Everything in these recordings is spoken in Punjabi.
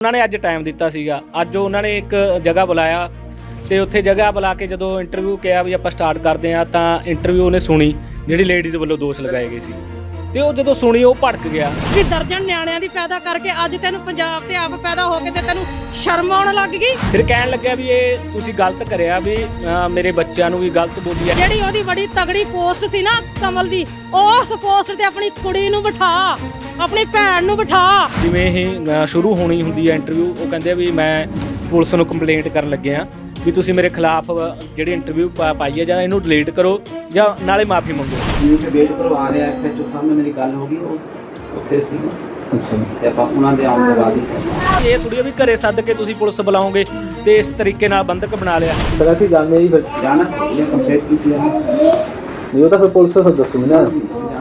ਉਹਨਾਂ ਨੇ ਅੱਜ ਟਾਈਮ ਦਿੱਤਾ ਸੀਗਾ। ਅੱਜ ਉਹਨਾਂ ਨੇ ਇੱਕ ਜਗ੍ਹਾ ਬੁਲਾਇਆ ਤੇ ਉੱਥੇ ਜਗ੍ਹਾ ਬੁਲਾ ਕੇ ਜਦੋਂ ਇੰਟਰਵਿਊ ਕਿਹਾ ਵੀ ਆਪਾਂ ਸਟਾਰਟ ਕਰਦੇ ਆ ਤਾਂ ਇੰਟਰਵਿਊ ਉਹਨੇ ਸੁਣੀ, ਜਿਹੜੀ ਲੇਡੀਜ਼ ਵੱਲੋਂ ਦੋਸ਼ ਲਗਾਏ ਗਏ ਸੀ। ਤੇ ਉਹ ਜਦੋਂ ਸੁਣੀ ਉਹ ਭੜਕ ਗਿਆ। ਵੀ ਦਰਜਨ ਨਿਆਣਿਆਂ ਦੀ ਪੈਦਾ ਕਰਕੇ ਅੱਜ ਤੈਨੂੰ ਪੰਜਾਬ ਤੇ ਆਪ ਪੈਦਾ ਹੋ ਕੇ ਤੇ ਤੈਨੂੰ ਸ਼ਰਮ ਆਉਣ ਲੱਗ ਗਈ? ਫਿਰ ਕਹਿਣ ਲੱਗਿਆ ਵੀ ਇਹ ਤੁਸੀਂ ਗਲਤ ਕਰਿਆ ਵੀ ਅਹ, ਮੇਰੇ ਬੱਚਿਆਂ ਨੂੰ ਵੀ ਗਲਤ ਬੋਲੀ ਆ। ਜਿਹੜੀ ਉਹਦੀ ਬੜੀ ਤਗੜੀ ਪੋਸਟ ਸੀ ਨਾ ਕਮਲ ਦੀ ਉਸ ਪੋਸਟ ਤੇ ਆਪਣੀ ਕੁੜੀ ਨੂੰ ਬਿਠਾ ਆਪਣੀ ਭੈਣ ਨੂੰ ਬਿਠਾ। ਜਿਵੇਂ ਇਹ ਅਹ, ਸ਼ੁਰੂ ਹੋਣੀ ਹੁੰਦੀ ਹੈ ਇੰਟਰਵਿਊ ਉਹ ਕਹਿੰਦੇ ਆ ਵੀ ਮੈਂ ਪੁਲਿਸ ਨੂੰ ਕੰਪਲੇਂਟ ਕਰਨ ਲੱਗੇ ਆ। ਵੀ ਤੁਸੀਂ ਮੇਰੇ ਖਿਲਾਫ ਜਿਹੜੀ ਇੰਟਰਵਿਊ ਪਾਈ ਹੈ ਜਾਂ ਇਹਨੂੰ ਡਿਲੀਟ ਕਰੋ ਜਾਂ ਨਾਲੇ ਮਾਫੀ ਮੰਗੋ। ਜਿਵੇਂ ਵੇਟ ਕਰਵਾ ਰਿਹਾ ਇੱਥੇ ਜੋ ਸਾਹਮਣੇ ਮੇਰੀ ਗੱਲ ਹੋ ਗਈ ਉਹ ਉੱਥੇ ਸੀ। ਅੱਛਾ। ਤੇ ਆਪਾਂ ਉਹਨਾਂ ਦੇ ਆਉਣ ਤੋਂ ਬਾਅਦ ਹੀ ਇਹ ਥੋੜੀ ਵੀ ਘਰੇ ਸੱਦ ਕੇ ਤੁਸੀਂ ਪੁਲਿਸ ਬੁਲਾਓਗੇ ਤੇ ਇਸ ਤਰੀਕੇ ਨਾਲ ਬੰਦਕ ਬਣਾ ਲਿਆ। ਪਰ ਅਸੀਂ ਜਾਣਦੇ ਹੀ ਫਿਰ। ਜਾਣਾ ਇਹ ਕੰਪਲੀਟ ਕੀਤੀ ਹੈ ਨਹੀਂ ਉਹ ਤਾਂ ਫਿਰ ਪੁਲਿਸ ਨੂੰ ਦੱਸੂਗੀ ਨਾ।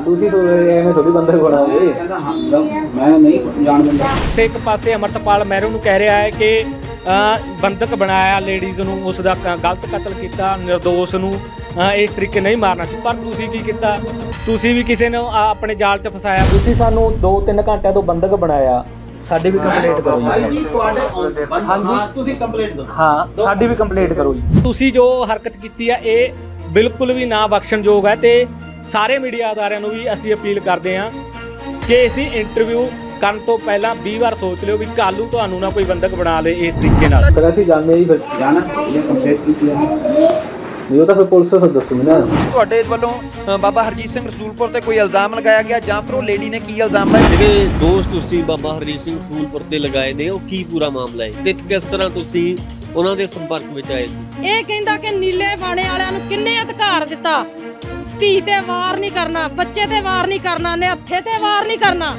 ਤੁਸੀਂ ਤਾਂ ਐਵੇਂ ਥੋੜੀ ਬੰਦਾ ਬਣਾਓਗੇ ਕਹਿੰਦਾ ਹਾਂ ਮਤਲਬ ਮੈਂ ਨਹੀਂ ਜਾਣ ਦਿੰਦਾ। ਤੇ ਇੱਕ ਪਾਸੇ ਅਮਰਤਪਾਲ ਮਹਿਰੋ ਨੂੰ ਕਹਿ ਰਿਹਾ ਹੈ ਕਿ ਬੰਦਕ ਬਣਾਇਆ ਲੇਡੀਜ਼ ਨੂੰ ਉਸ ਦਾ ਗਲਤ ਕਤਲ ਕੀਤਾ નિર્ਦੋਸ਼ ਨੂੰ ਇਸ ਤਰੀਕੇ ਨਹੀਂ ਮਾਰਨਾ ਸੀ। ਪਰ ਤੁਸੀਂ ਕੀ ਕੀਤਾ? ਤੁਸੀਂ ਵੀ ਕਿਸੇ ਨੂੰ ਆਪਣੇ ਜਾਲ 'ਚ ਫਸਾਇਆ। ਤੁਸੀਂ ਸਾਨੂੰ 2-3 ਘੰਟਿਆਂ ਤੋਂ ਬੰਦਕ ਬਣਾਇਆ। ਸਾਡੀ ਵੀ ਕੰਪਲੇਂਟ ਕਰੋ ਜੀ। ਤੁਹਾਡੇ ਹਾਂ ਤੁਸੀਂ ਕੰਪਲੀਟ ਦਿਓ। ਹਾਂ ਸਾਡੀ ਵੀ ਕੰਪਲੇਂਟ ਕਰੋ ਜੀ। ਤੁਸੀਂ ਜੋ ਹਰਕਤ ਕੀਤੀ ਹੈ ਇਹ ਬਿਲਕੁਲ ਵੀ ਨਾ ਬਖਸ਼ਣਯੋਗ ਹੈ ਤੇ ਸਾਰੇ ਮੀਡੀਆ ਅਦਾਰਿਆਂ ਨੂੰ ਵੀ ਅਸੀਂ ਅਪੀਲ ਕਰਦੇ ਹਾਂ ਕਿ ਇਸ ਦੀ ਇੰਟਰਵਿਊ ਕਰਨ ਤੋਂ ਪਹਿਲਾਂ 20 ਵਾਰ ਸੋਚ ਲਿਓ ਵੀ ਕੱਲ੍ਹ ਨੂੰ ਤੁਹਾਨੂੰ ਨਾ ਕੋਈ ਬੰਦਕ ਬਣਾ ਲੇ ਇਸ ਤਰੀਕੇ ਨਾਲ। ਪਰ ਅਸੀਂ ਜਾਣਦੇ ਹੀ ਫਿਰ ਜਾਣਾ ਇਹ ਕੰਪਲੀਟ ਕੀਤੀ ਹੈ ਨਹੀਂ ਉਹ ਤਾਂ ਫਿਰ ਪੁਲਿਸ ਨੂੰ ਦੱਸੂਗੀ ਨਾ। ਤੁਹਾਡੇ ਵੱਲੋਂ ਅ, ਬਾਬਾ ਹਰਜੀਤ ਸਿੰਘ ਰਸੂਲਪੁਰ ਤੇ ਕੋਈ ਇਲਜ਼ਾਮ ਲਗਾਇਆ ਗਿਆ ਜਾਂ ਫਿਰ ਉਹ ਲੇਡੀ ਨੇ ਕੀ ਇਲਜ਼ਾਮ ਲਾਇਆ ਜਿਹੜੇ ਦੋਸਤ ਤੁਸੀਂ ਬਾਬਾ ਹਰਜੀਤ ਸਿੰਘ ਫੂਲਪੁਰ ਤੇ ਲਗਾਏ ਨੇ ਉਹ ਕੀ ਪੂਰਾ ਮਾਮਲਾ ਹੈ? ਤੇ ਕਿਸ ਤਰ੍ਹਾਂ ਤੁਸੀਂ ਉਹਨਾਂ ਦੇ ਸੰਪਰਕ ਵਿੱਚ ਆਏ ਸੀ? ਇਹ ਕਹਿੰਦਾ ਕਿ ਨੀਲੇ ਬਾਣੇ ਵਾਲਿਆਂ ਨੂੰ ਕਿੰਨੇ ਅਧਿਕਾਰ ਦਿੱਤਾ? ਧੀ ਤੇ ਵਾਰ ਨਹੀਂ ਕਰਨਾ ਬੱਚੇ ਤੇ ਵਾਰ ਨਹੀਂ ਕਰਨਾ ਨਿਹੱਥੇ ਤੇ ਵਾਰ ਨਹੀਂ ਕਰਨਾ।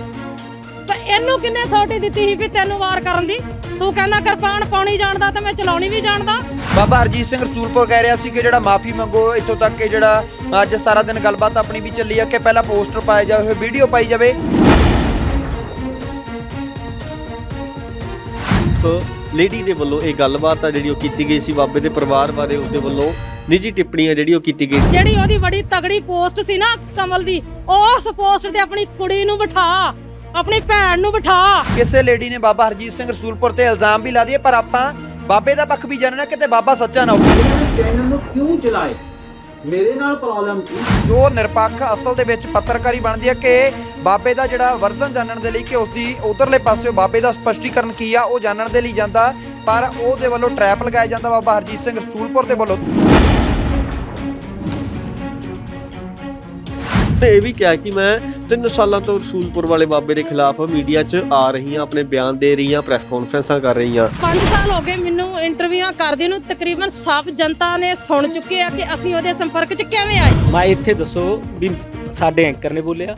ਤਾਂ ਇਹਨੂੰ ਕਿੰਨੇ ਅਥਾਰਟੀ ਦਿੱਤੀ ਸੀ ਵੀ ਤੈਨੂੰ ਵਾਰ ਕਰਨ ਦੀ? ਤੂੰ ਕਹਿੰਦਾ ਕਿਰਪਾਨ ਪਾਉਣੀ ਜਾਣਦਾ ਤੇ ਮੈਂ ਚਲਾਉਣੀ ਵੀ ਜਾਣਦਾ। ਬਾਬਾ ਹਰਜੀਤ ਸਿੰਘ ਰਸੂਲਪੁਰ ਕਹਿ ਰਿਹਾ ਸੀ ਕਿ ਜਿਹੜਾ ਮਾਫੀ ਮੰਗੋ ਇੱਥੋਂ ਤੱਕ ਕਿ ਜਿਹੜਾ ਅੱਜ ਸਾਰਾ ਦਿਨ ਗੱਲਬਾਤ ਆਪਣੀ ਵੀ ਚੱਲੀ ਆ ਕਿ ਪਹਿਲਾਂ ਪੋਸਟਰ ਪਾਇਆ ਜਾਵੇ ਫਿਰ ਵੀਡੀਓ ਪਾਈ ਜਾਵੇ। ਸੋ ਲੇਡੀ ਦੇ ਵੱਲੋਂ ਇਹ ਗੱਲਬਾਤ ਆ ਜਿਹੜੀ ਉਹ ਕੀਤੀ ਗਈ ਸੀ ਬਾਬੇ ਦੇ ਪਰਿਵਾਰ ਬਾਰੇ ਉਸਦੇ ਵੱਲੋਂ ਨਿੱਜੀ ਟਿੱਪਣੀਆਂ ਜਿਹੜੀ ਉਹ ਕੀਤੀ ਗਈ ਸੀ। ਜਿਹੜੀ ਉਹਦੀ ਬੜੀ ਤਗੜੀ ਪੋਸਟ ਸੀ ਨਾ ਕਮਲ ਦੀ ਉਸ ਪੋਸਟ ਤੇ ਆਪਣੀ ਕੁੜੀ ਨੂੰ ਬਿਠਾ। ਆਪਣੀ ਭੈਣ ਨੂੰ ਬਿਠਾ। ਕਿਸੇ ਲੇਡੀ ਨੇ ਬਾਬਾ ਹਰਜੀਤ ਸਿੰਘ ਰਸੂਲਪੁਰ ਤੇ ਇਲਜ਼ਾਮ ਵੀ ਲਾ ਦਈਏ ਪਰ ਆਪਾਂ ਬਾਬੇ ਦਾ ਪੱਖ ਵੀ ਜਾਣਨਾ ਕਿਤੇ ਬਾਬਾ ਸੱਚਾ ਨਾ ਹੋਵੇ। ਚੈਨਲ ਨੂੰ ਕਿਉਂ ਚਲਾਏ? ਮੇਰੇ ਨਾਲ ਪ੍ਰੋਬਲਮ ਕੀ ਜੋ ਨਿਰਪੱਖ ਅਸਲ ਦੇ ਵਿੱਚ ਪੱਤਰਕਾਰੀ ਬਣਦੀ ਹੈ ਕਿ ਬਾਬੇ ਦਾ ਜਿਹੜਾ ਵਰਜ਼ਨ ਜਾਣਨ ਦੇ ਲਈ ਕਿ ਉਸ ਦੀ ਉਧਰਲੇ ਪਾਸੇ ਬਾਬੇ ਦਾ ਸਪਸ਼ਟੀਕਰਨ ਕੀ ਆ ਉਹ ਜਾਣਨ ਦੇ ਲਈ ਜਾਂਦਾ ਪਰ ਉਹਦੇ ਵੱਲੋਂ ਟਰੈਪ ਲਗਾਇਆ ਜਾਂਦਾ ਬਾਬਾ ਹਰਜੀਤ ਸਿੰਘ ਰਸੂਲਪੁਰ ਦੇ ਵੱਲੋਂ। ਤੇ ਇਹ ਵੀ ਕਿਹਾ ਕਿ ਮੈਂ 3 ਸਾਲਾਂ ਤੋਂ ਰਸੂਲਪੁਰ ਵਾਲੇ ਬਾਬੇ ਦੇ ਖਿਲਾਫ ਮੀਡੀਆ 'ਚ ਆ ਰਹੀ ਹਾਂ ਆਪਣੇ ਬਿਆਨ ਦੇ ਰਹੀ ਹਾਂ ਪ੍ਰੈਸ ਕਾਨਫਰੰਸਾਂ ਕਰ ਰਹੀ ਹਾਂ 5 ਸਾਲ ਹੋ ਗਏ ਮੈਨੂੰ ਇੰਟਰਵਿਊਆਂ ਕਰਦੀ ਨੂੰ ਤਕਰੀਬਨ ਸਭ ਜਨਤਾ ਨੇ ਸੁਣ ਚੁੱਕੇ ਆ ਕਿ ਅਸੀਂ ਉਹਦੇ ਸੰਪਰਕ 'ਚ ਕਿਵੇਂ ਆਏ। ਮੈਂ ਇੱਥੇ ਦੱਸੋ ਵੀ ਸਾਡੇ ਐਂਕਰ ਨੇ ਬੋਲਿਆ।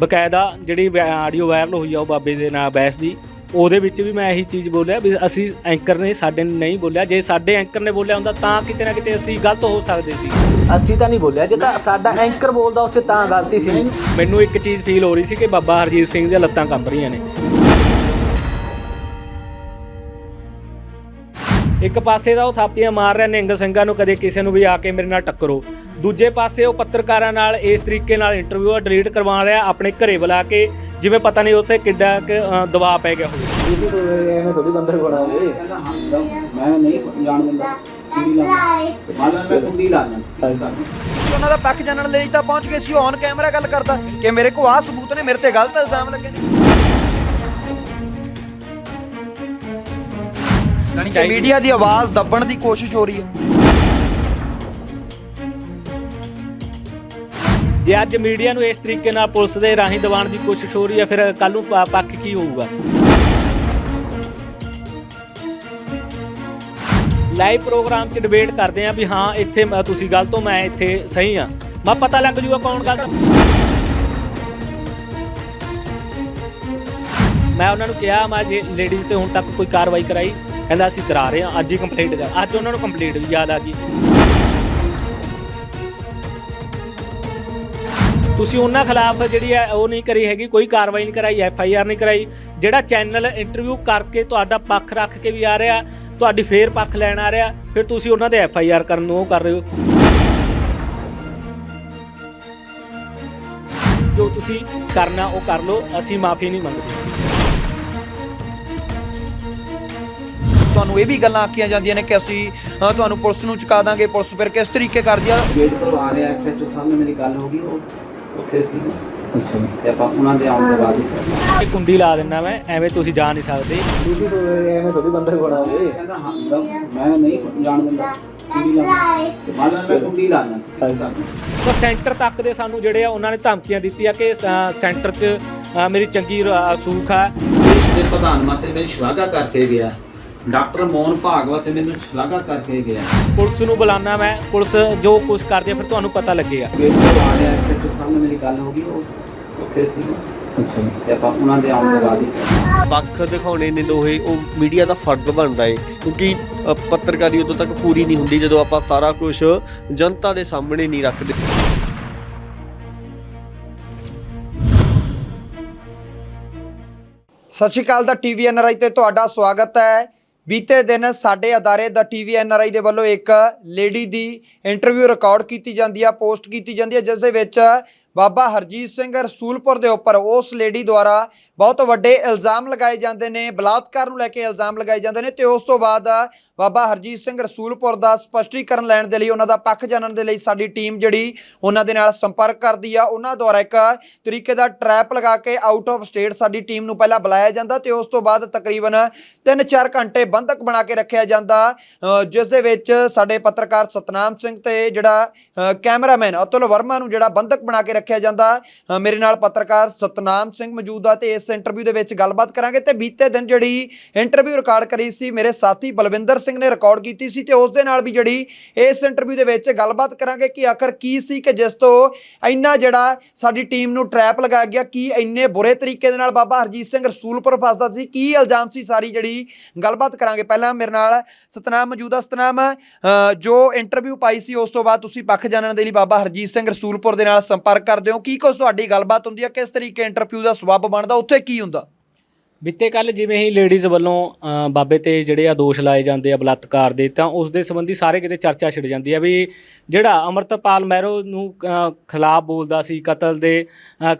ਬਕਾਇਦਾ ਜਿਹੜੀ ਆਡੀਓ ਵਾਇਰਲ ਹੋਈ ਆ ਉਹ ਬਾਬੇ ਦੇ ਨਾਂ ਬੈਸ ਦੀ। ਉਹਦੇ ਵਿੱਚ ਵੀ ਮੈਂ ਇਹੀ ਚੀਜ਼ ਬੋਲਿਆ ਵੀ ਅਸੀਂ ਐਂਕਰ ਨੇ ਸਾਡੇ ਨੇ ਨਹੀਂ ਬੋਲਿਆ। ਜੇ ਸਾਡੇ ਐਂਕਰ ਨੇ ਬੋਲਿਆ ਹੁੰਦਾ ਤਾਂ ਕਿਤੇ ਨਾ ਕਿਤੇ ਅਸੀਂ ਗਲਤ ਹੋ ਸਕਦੇ ਸੀ। ਅਸੀਂ ਤਾਂ ਨਹੀਂ ਬੋਲਿਆ। ਜੇ ਤਾਂ ਸਾਡਾ ਐਂਕਰ ਬੋਲਦਾ 'ਚ ਤਾਂ ਗਲਤੀ ਸੀ। ਮੈਨੂੰ ਇੱਕ ਚੀਜ਼ ਫੀਲ ਹੋ ਰਹੀ ਸੀ ਕਿ ਬਾਬਾ ਹਰਜੀਤ ਸਿੰਘ ਦੀਆਂ ਲੱਤਾਂ ਕੰਬ ਰਹੀਆਂ ਨੇ। ਇੱਕ ਪਾਸੇ ਤਾਂ ਉਹ ਥਾਪੀਆਂ ਮਾਰ ਰਿਹਾ ਨਿੰਗ ਸਿੰਘਾਂ ਨੂੰ, ਕਦੇ ਕਿਸੇ ਨੂੰ ਵੀ ਆ ਕੇ ਮੇਰੇ ਨਾਲ ਟੱਕਰੋ। ਦੂਜੇ ਪਾਸੇ ਉਹ ਪੱਤਰਕਾਰਾਂ ਨਾਲ ਇਸ ਤਰੀਕੇ ਨਾਲ ਇੰਟਰਵਿਊ ਡਿਲੀਟ ਕਰਵਾ ਰਿਹਾ, ਆਪਣੇ ਘਰੇ ਬੁਲਾ ਕੇ, ਜਿਵੇਂ ਪਤਾ ਨਹੀਂ ਉੱਥੇ ਕਿੱਡਾ ਦਬਾਅ ਪੈ ਗਿਆ ਹੋਵੇ। ਤੁਸੀਂ ਥੋੜੀ ਬੰਦਾ ਬਣਾਓਗੇ ਮੈਂ ਨਹੀਂ ਜਾਣ ਦਿੰਦਾ ਉਹਨਾਂ ਦਾ ਪੱਖ ਜਾਣਨ ਲਈ ਤਾਂ ਪਹੁੰਚ ਗਏ ਸੀ ਔਨ ਕੈਮਰਾ ਗੱਲ ਕਰਦਾ। ਕਿ ਮੇਰੇ ਕੋਲ ਆਹ ਸਬੂਤ ਨੇ, ਮੇਰੇ ਤੇ ਗਲਤ ਇਲਜ਼ਾਮ ਲੱਗੇ ਨੇ। ਯਾਨੀ ਕਿ ਚਾਹੀਦੀ- ਮੀਡੀਆ ਦੀ ਆਵਾਜ਼ ਦੱਬਣ ਦੀ ਕੋਸ਼ਿਸ਼ ਹੋ ਰਹੀ ਹੈ। ਜੇ ਅੱਜ ਮੀਡੀਆ ਨੂੰ ਇਸ ਤਰੀਕੇ ਨਾਲ ਪੁਲਿਸ ਦੇ ਰਾਹੀਂ ਦਬਾਉਣ ਦੀ ਕੋਸ਼ਿਸ਼ ਹੋ ਰਹੀ ਹੈ ਫਿਰ ਕੱਲ ਨੂੰ ਪ- ਪੱਖ ਕੀ ਹੋਊਗਾ? ਲਾਈਵ ਪ੍ਰੋਗਰਾਮ 'ਚ ਡਿਬੇਟ ਕਰਦੇ ਆ ਵੀ ਹਾਂ ਇੱਥੇ ਮ- ਤੁਸੀਂ ਗਲਤ ਹੋ ਮੈਂ ਇੱਥੇ ਸਹੀ ਆ ਮੈਂ ਪਤਾ ਲੱਗ ਜੂਗਾ ਕੌਣ ਗਲਤ ਮੈਂ ਉਹਨਾਂ ਨੂੰ ਕਿਹਾ ਮੈਂ ਜੇ ਲੇਡੀਜ਼ ਤੇ ਹੁਣ ਤੱਕ ਕੋਈ ਕਾਰਵਾਈ ਕਰਾਈ। ਕਹਿੰਦਾ ਅਸੀਂ ਕਰਾ ਰਹੇ ਹਾਂ, ਅੱਜ ਹੀ ਕੰਪਲੀਟ ਕਰ। ਅੱਜ ਉਹਨਾਂ ਨੂੰ ਕੰਪਲੀਟ ਵੀ ਯਾਦ ਆ ਗਈ। ਤੁਸੀਂ ਉਹਨਾਂ ਖਿਲਾਫ ਜਿਹੜੀ ਹੈ, ਉਹ ਨਹੀਂ ਕਰੀ ਹੈਗੀ, ਕੋਈ ਕਾਰਵਾਈ ਨਹੀਂ ਕਰਾਈ ਐਫ ਆਈ ਆਰ ਨਹੀਂ ਕਰਾਈ। ਜਿਹੜਾ ਚੈਨਲ ਇੰਟਰਵਿਊ ਕਰਕੇ ਤੁਹਾਡਾ ਪੱਖ ਰੱਖ ਕੇ ਵੀ ਆ ਰਿਹਾ, ਤੁਹਾਡੀ ਫੇਰ ਪੱਖ ਲੈਣ ਆ ਰਿਹਾ, ਫਿਰ ਤੁਸੀਂ ਉਹਨਾਂ 'ਤੇ ਐਫ ਆਈ ਆਰ ਕਰਨ ਨੂੰ ਉਹ ਕਰ ਰਹੇ ਹੋ। ਜੋ ਤੁਸੀਂ ਕਰਨਾ, ਉਹ ਕਰ ਲਓ, ਅਸੀਂ ਮਾਫੀ ਨਹੀਂ ਮੰਗਦੇ। ਤੁਹਾਨੂੰ ਇਹ ਵੀ ਗੱਲਾਂ ਆਖੀਆਂ ਜਾਂਦੀਆਂ ਨੇ ਕਿ ਅਸੀਂ ਅ, ਤੁਹਾਨੂੰ ਪੁਲਿਸ ਨੂੰ ਚੁਕਾ ਦਾਂਗੇ ਪੁਲਿਸ ਫਿਰ ਕਿਸ ਤਰੀਕੇ ਕਰਦੀ ਆ? ਗੇਟ ਕਰਵਾ ਰਿਹਾ ਐਸਐਚਓ ਸਾਹਮਣੇ ਮੇਰੀ ਗੱਲ ਹੋ ਗਈ ਉਹ ਉੱਥੇ ਸੀ। ਅੱਛਾ। ਤੇ ਆਪਾਂ ਉਹਨਾਂ ਦੇ ਆਉਣ ਤੋਂ ਬਾਅਦ ਹੀ ਕਰਨਾ। ਇਹ ਕੁੰਡੀ ਲਾ ਦਿੰਦਾ ਮੈਂ ਐਵੇਂ ਤੁਸੀਂ ਜਾ ਨਹੀਂ ਸਕਦੇ। ਤੁਸੀਂ ਤੋਂ ਐਵੇਂ ਥੋੜੀ ਬੰਦੇ ਬਣਾਓਗੇ ਕਹਿੰਦਾ ਹਾਂ ਮੈਂ ਨਹੀਂ ਜਾਣ ਦਿੰਦਾ। ਕੁੰਡੀ ਲਾ ਤੇ ਲਓ ਮੈਂ ਕੁੰਡੀ ਲਾ ਦਿੰਦਾ ਤੁਸੀਂ ਕਰ ਦਿਓ। ਤਾਂ ਸੈਂਟਰ ਤੱਕ ਦੇ ਸਾਨੂੰ ਜਿਹੜੇ ਆ ਉਹਨਾਂ ਨੇ ਧਮਕੀਆਂ ਦਿੱਤੀਆਂ ਕਿ ਸੈਂਟਰ 'ਚ ਅ, ਮੇਰੀ ਚੰਗੀ ਰ- ਸੂਖ ਆ। ਤੇ ਪ੍ਰਧਾਨ ਮੰਤਰੀ ਮੇਰੀ ਸ਼ਲਾਘਾ ਕਰਕੇ ਗਿਆ। ਡਾਕਟਰ ਮੋਹਨ ਭਾਗਵਤ ਮੈਨੂੰ ਸ਼ਲਾਘਾ ਕਰਕੇ ਗਿਆ। ਪੁਲਿਸ ਨੂੰ ਬੁਲਾਣਾ ਮੈਂ ਪੁਲਿਸ ਜੋ ਕੁਝ ਕਰਦੀ ਹੈ ਫਿਰ ਤੁਹਾਨੂੰ ਪਤਾ ਲੱਗੇਗਾ। ਗੇਟ ਕਰਵਾ ਰਿਹਾ ਐਸਐਚਓ ਸਾਹਮਣੇ ਮੇਰੀ ਗੱਲ ਹੋ ਗਈ ਉਹ ਉੱਥੇ ਸੀ। ਅੱਛਾ। ਜੀ ਤੇ ਆਪਾਂ ਉਹਨਾਂ ਦੇ ਆਉਣ ਤੋਂ ਬਾਅਦ ਹੀ ਕਰਨਾ। ਪੱਖ ਦਿਖਾਉਣੇ ਨੇ ਦੋਹੇ ਉਹ ਮੀਡੀਆ ਦਾ ਫਰਜ਼ ਬਣਦਾ ਏ ਕਿਉਂਕਿ ਅ, ਪੱਤਰਕਾਰੀ ਉਦੋਂ ਤੱਕ ਪੂਰੀ ਨਹੀਂ ਹੁੰਦੀ ਜਦੋਂ ਆਪਾਂ ਸਾਰਾ ਕੁਝ ਜਨਤਾ ਦੇ ਸਾਹਮਣੇ ਨਹੀਂ ਰੱਖਦੇ। ਸਤਿ ਸ਼੍ਰੀ ਅਕਾਲ ਦਾ ਟੀਵੀ ਐਨਆਰਆਈ ਤੇ ਤੁਹਾਡਾ ਸਵਾਗਤ ਹੈ। ਬੀਤੇ ਦਿਨ ਸਾਡੇ ਅਦਾਰੇ ਦਾ ਟੀਵੀ ਐਨਆਰਆਈ ਦੇ ਵੱਲੋਂ ਇੱਕ ਲੇਡੀ ਦੀ ਇੰਟਰਵਿਊ ਰਿਕਾਰਡ ਕੀਤੀ ਜਾਂਦੀ ਆ ਪੋਸਟ ਕੀਤੀ ਜਾਂਦੀ ਹੈ ਜਿਸ ਦੇ ਵਿੱਚ ਬਾਬਾ ਹਰਜੀਤ ਸਿੰਘ ਰਸੂਲਪੁਰ ਦੇ ਉੱਪਰ ਉਸ ਲੇਡੀ ਦੁਆਰਾ ਬਹੁਤ ਵੱਡੇ ਇਲਜ਼ਾਮ ਲਗਾਏ ਜਾਂਦੇ ਨੇ, ਬਲਾਤਕਾਰ ਨੂੰ ਲੈ ਕੇ ਇਲਜ਼ਾਮ ਲਗਾਏ ਜਾਂਦੇ ਨੇ ਤੇ ਉਸ ਤੋਂ ਬਾਅਦ ਬਾਬਾ ਹਰਜੀਤ ਸਿੰਘ ਰਸੂਲਪੁਰ ਦਾ ਸਪਸ਼ਟੀਕਰਨ ਲੈਣ ਦੇ ਲਈ ਉਹਨਾਂ ਦਾ ਪੱਖ ਜਾਣਨ ਦੇ ਲਈ ਸਾਡੀ ਟੀਮ ਜਿਹੜੀ ਉਹਨਾਂ ਦੇ ਨਾਲ ਸੰਪਰਕ ਕਰਦੀ ਆ। ਉਹਨਾਂ ਦੁਆਰਾ ਇੱਕ ਤਰੀਕੇ ਦਾ ਟਰੈਪ ਲਗਾ ਕੇ ਆਊਟ ਆਫ ਸਟੇਟ ਸਾਡੀ ਟੀਮ ਨੂੰ ਪਹਿਲਾਂ ਬੁਲਾਇਆ ਜਾਂਦਾ ਤੇ ਉਸ ਤੋਂ ਬਾਅਦ ਤਕਰੀਬਨ 3-4 ਘੰਟੇ ਬੰਧਕ ਬਣਾ ਕੇ ਰੱਖਿਆ ਜਾਂਦਾ। ਜਿਸ ਦੇ ਵਿੱਚ ਸਾਡੇ ਪੱਤਰਕਾਰ ਸਤਨਾਮ ਸਿੰਘ ਤੇ ਜਿਹੜਾ ਕੈਮਰਾਮੈਨ ਅਤੁਲ ਵਰਮਾ ਨੂੰ ਜਿਹੜਾ ਬੰਧਕ ਬਣਾ ਕੇ ਰੱਖਿਆ ਜਾਂਦਾ। ਅ, ਮੇਰੇ ਨਾਲ ਪੱਤਰਕਾਰ ਸਤਨਾਮ ਸਿੰਘ ਮੌਜੂਦ ਆ ਤੇ ਇਸ ਇੰਟਰਵਿਊ ਦੇ ਵਿੱਚ ਗੱਲਬਾਤ ਕਰਾਂਗੇ ਤੇ ਬੀਤੇ ਦਿਨ ਜਿਹੜੀ ਇੰਟਰਵਿਊ ਰਿਕਾਰਡ ਕਰੀ ਸੀ ਮੇਰੇ ਸਾਥੀ ਬਲਵਿੰਦਰ ਸਿੰਘ ਨੇ ਰਿਕਾਰਡ ਕੀਤੀ ਸੀ ਤੇ ਉਸ ਦੇ ਨਾਲ ਵੀ ਜਿਹੜੀ ਇਸ ਇੰਟਰਵਿਊ ਦੇ ਵਿੱਚ ਗੱਲਬਾਤ ਕਰਾਂਗੇ ਕਿ ਆਖਰ ਕੀ ਸੀ ਕਿ ਜਿਸ ਤੋਂ ਇੰਨਾ ਜਿਹੜਾ ਸਾਡੀ ਟੀਮ ਨੂੰ ਟਰੈਪ ਲਗਾਇਆ ਗਿਆ ਕੀ ਇੰਨੇ ਬੁਰੇ ਤਰੀਕੇ ਦੇ ਨਾਲ ਬਾਬਾ ਹਰਜੀਤ ਸਿੰਘ ਰਸੂਲਪੁਰ ਫਸਦਾ ਸੀ ਕੀ ਇਲਜ਼ਾਮ ਸੀ ਸਾਰੀ ਜਿਹੜੀ ਗੱਲਬਾਤ ਕਰਾਂਗੇ। ਪਹਿਲਾਂ ਮੇਰੇ ਨਾਲ ਸਤਨਾਮ ਮੌਜੂਦਾ ਸਤਨਾਮ ਅ, ਜੋ ਇੰਟਰਵਿਊ ਪਾਈ ਸੀ ਉਸ ਤੋਂ ਬਾਅਦ ਤੁਸੀਂ ਪੱਖ ਜਾਣਨ ਦੇ ਲਈ ਬਾਬਾ ਹਰਜੀਤ ਸਿੰਘ ਰਸੂਲਪੁਰ ਦੇ ਨਾਲ ਸੰਪਰਕ ਕਰਦੇ ਹੋ? ਕੀ ਕੁਝ ਤੁਹਾਡੀ ਗੱਲਬਾਤ ਹੁੰਦੀ ਹੈ ਕਿਸ ਤਰੀਕੇ ਇੰਟਰਵਿਊ ਦਾ ਸਬੱਬ ਬਣਦਾ? ਉੱਥੇ ਕੀ ਹੁੰਦਾ? ਬੀਤੇ ਕੱਲ ਜਿਵੇਂ ਹੀ ਲੇਡੀਜ਼ ਵੱਲੋਂ ਬਾਬੇ ਤੇ ਜਿਹੜੇ ਆ ਦੋਸ਼ ਲਾਏ ਜਾਂਦੇ ਆ ਬਲਾਤਕਾਰ ਦੇ ਤਾਂ ਉਸ ਦੇ ਸੰਬੰਧੀ ਸਾਰੇ ਕਿਤੇ ਚਰਚਾ ਛਿੜ ਜਾਂਦੀ ਆ ਵੀ ਜਿਹੜਾ ਅਮਰਤਪਾਲ ਮਹਿਰੋ ਨੂੰ ਖਿਲਾਫ ਬੋਲਦਾ ਸੀ ਕਤਲ ਦੇ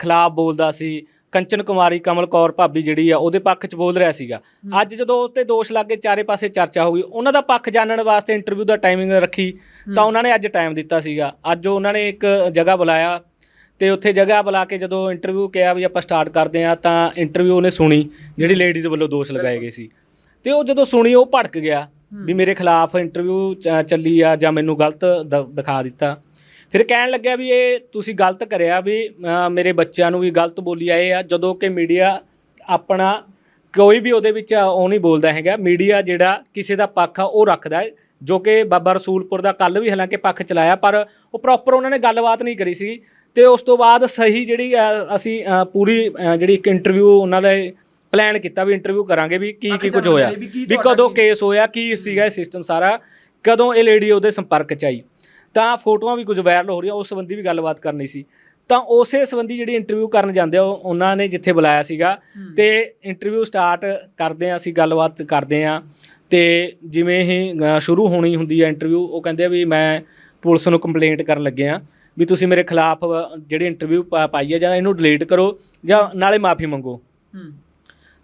ਖਿਲਾਫ ਬੋਲਦਾ ਸੀ ਕੰਚਨ ਕੁਮਾਰੀ ਕਮਲ ਕੌਰ ਭਾਬੀ ਜਿਹੜੀ ਆ ਉਹਦੇ ਪੱਖ 'ਚ ਬੋਲ ਰਿਹਾ ਸੀਗਾ। ਅੱਜ ਜਦੋਂ ਉਹ ਤੇ ਦੋਸ਼ ਲੱਗੇ ਚਾਰੇ ਪਾਸੇ ਚਰਚਾ ਹੋ ਗਈ ਉਹਨਾਂ ਦਾ ਪੱਖ ਜਾਣਨ ਵਾਸਤੇ ਇੰਟਰਵਿਊ ਦਾ ਟਾਈਮਿੰਗ ਰੱਖੀ ਤਾਂ ਉਹਨਾਂ ਨੇ ਅੱਜ ਟਾਈਮ ਦਿੱਤਾ ਸੀਗਾ। ਅੱਜ ਉਹਨਾਂ ਨੇ ਇੱਕ ਜਗ੍ਹਾ ਬੁਲਾਇਆ ਤੇ ਉੱਥੇ ਜਗ੍ਹਾ ਬੁਲਾ ਕੇ ਜਦੋਂ ਇੰਟਰਵਿਊ ਕਿਹਾ ਵੀ ਆਪਾਂ ਸਟਾਰਟ ਕਰਦੇ ਆ ਤਾਂ ਇੰਟਰਵਿਊ ਉਹਨੇ ਸੁਣੀ ਜਿਹੜੀ ਲੇਡੀਜ਼ ਵੱਲੋਂ ਦੋਸ਼ ਲਗਾਏ ਗਏ ਸੀ। ਤੇ ਉਹ ਜਦੋਂ ਸੁਣੀ ਉਹ ਭੜਕ ਗਿਆ ਵੀ ਮੇਰੇ ਖਿਲਾਫ ਇੰਟਰਵਿਊ ਚੱਲੀ ਆ ਜਾਂ ਮੈਨੂੰ ਗਲਤ ਦਿਖਾ ਦਿੱਤਾ। ਫਿਰ ਕਹਿਣ ਲੱਗਿਆ ਵੀ ਇਹ ਤੁਸੀਂ ਗਲਤ ਕਰਿਆ ਵੀ ਮੇਰੇ ਬੱਚਿਆਂ ਨੂੰ ਵੀ ਗਲਤ ਬੋਲੀ ਆਏ ਆ ਜਦੋਂ ਕਿ ਮੀਡੀਆ ਆਪਣਾ ਕੋਈ ਵੀ ਉਹਦੇ ਵਿੱਚ ਉਹ ਨਹੀਂ ਬੋਲਦਾ ਹੈਗਾ। ਮੀਡੀਆ ਜਿਹੜਾ ਕਿਸੇ ਦਾ ਪੱਖ ਆ ਉਹ ਰੱਖਦਾ ਹੈ ਜੋ ਕਿ ਬਾਬਾ ਰਸੂਲਪੁਰ ਦਾ ਕੱਲ ਵੀ ਹਾਲਾਂਕਿ ਪੱਖ ਚਲਾਇਆ ਪਰ ਉਹ ਪ੍ਰੋਪਰ ਉਹਨਾਂ ਨੇ ਗੱਲਬਾਤ ਨਹੀਂ ਕਰੀ ਸੀ। ਤੇ ਉਸ ਤੋਂ ਬਾਅਦ ਸਹੀ ਜਿਹੜੀ ਅ, ਅਸੀਂ ਅ, ਪੂਰੀ ਅ, ਜਿਹੜੀ ਇੱਕ ਇੰਟਰਵਿਊ ਉਹਨਾਂ ਦੇ ਪਲਾਨ ਕੀਤਾ ਵੀ ਇੰਟਰਵਿਊ ਕਰਾਂਗੇ ਵੀ ਕੀ ਕੀ ਕੁਝ ਹੋਇਆ। ਵੀ ਕਦੋਂ ਕੇਸ ਹੋਇਆ ਕੀ ਸੀਗਾ ਇਹ ਸਿਸਟਮ ਸਾਰਾ ਕਦੋਂ ਇਹ ਲੇਡੀ ਉਹਦੇ ਸੰਪਰਕ ਚ ਆਈ। ਤਾਂ ਫੋਟੋਆਂ ਵੀ ਕੁਝ ਵਾਇਰਲ ਹੋ ਰਹੀਆਂ ਉਸ ਸੰਬੰਧੀ ਵੀ ਗੱਲਬਾਤ ਕਰਨੀ ਸੀ। ਤਾਂ ਉਸੇ ਸੰਬੰਧੀ ਜਿਹੜੀ ਇੰਟਰਵਿਊ ਕਰਨ ਜਾਂਦੇ ਆ ਉਹ- ਉਹਨਾਂ ਨੇ ਜਿੱਥੇ ਬੁਲਾਇਆ ਸੀਗਾ ਤੇ ਇੰਟਰਵਿਊ ਸਟਾਰਟ ਕਰਦੇ ਆ ਅਸੀਂ ਗੱਲਬਾਤ ਕਰਦੇ ਆ। ਤੇ ਜਿਵੇਂ ਹੀ ਅ, ਸ਼ੁਰੂ ਹੋਣੀ ਹੁੰਦੀ ਹੈ ਇੰਟਰਵਿਊ ਉਹ ਕਹਿੰਦੇ ਆ ਵੀ ਮੈਂ ਪੁਲਿਸ ਨੂੰ ਕੰਪਲੇਂਟ ਕਰਨ ਲੱਗੇ ਆ। ਵੀ ਤੁਸੀਂ ਮੇਰੇ ਖਿਲਾਫ ਜਿਹੜੀ ਇੰਟਰਵਿਊ ਪਾਈ ਹੈ ਜਾਂ ਇਹਨੂੰ ਡਿਲੀਟ ਕਰੋ ਜਾਂ ਨਾਲੇ ਮਾਫੀ ਮੰਗੋ।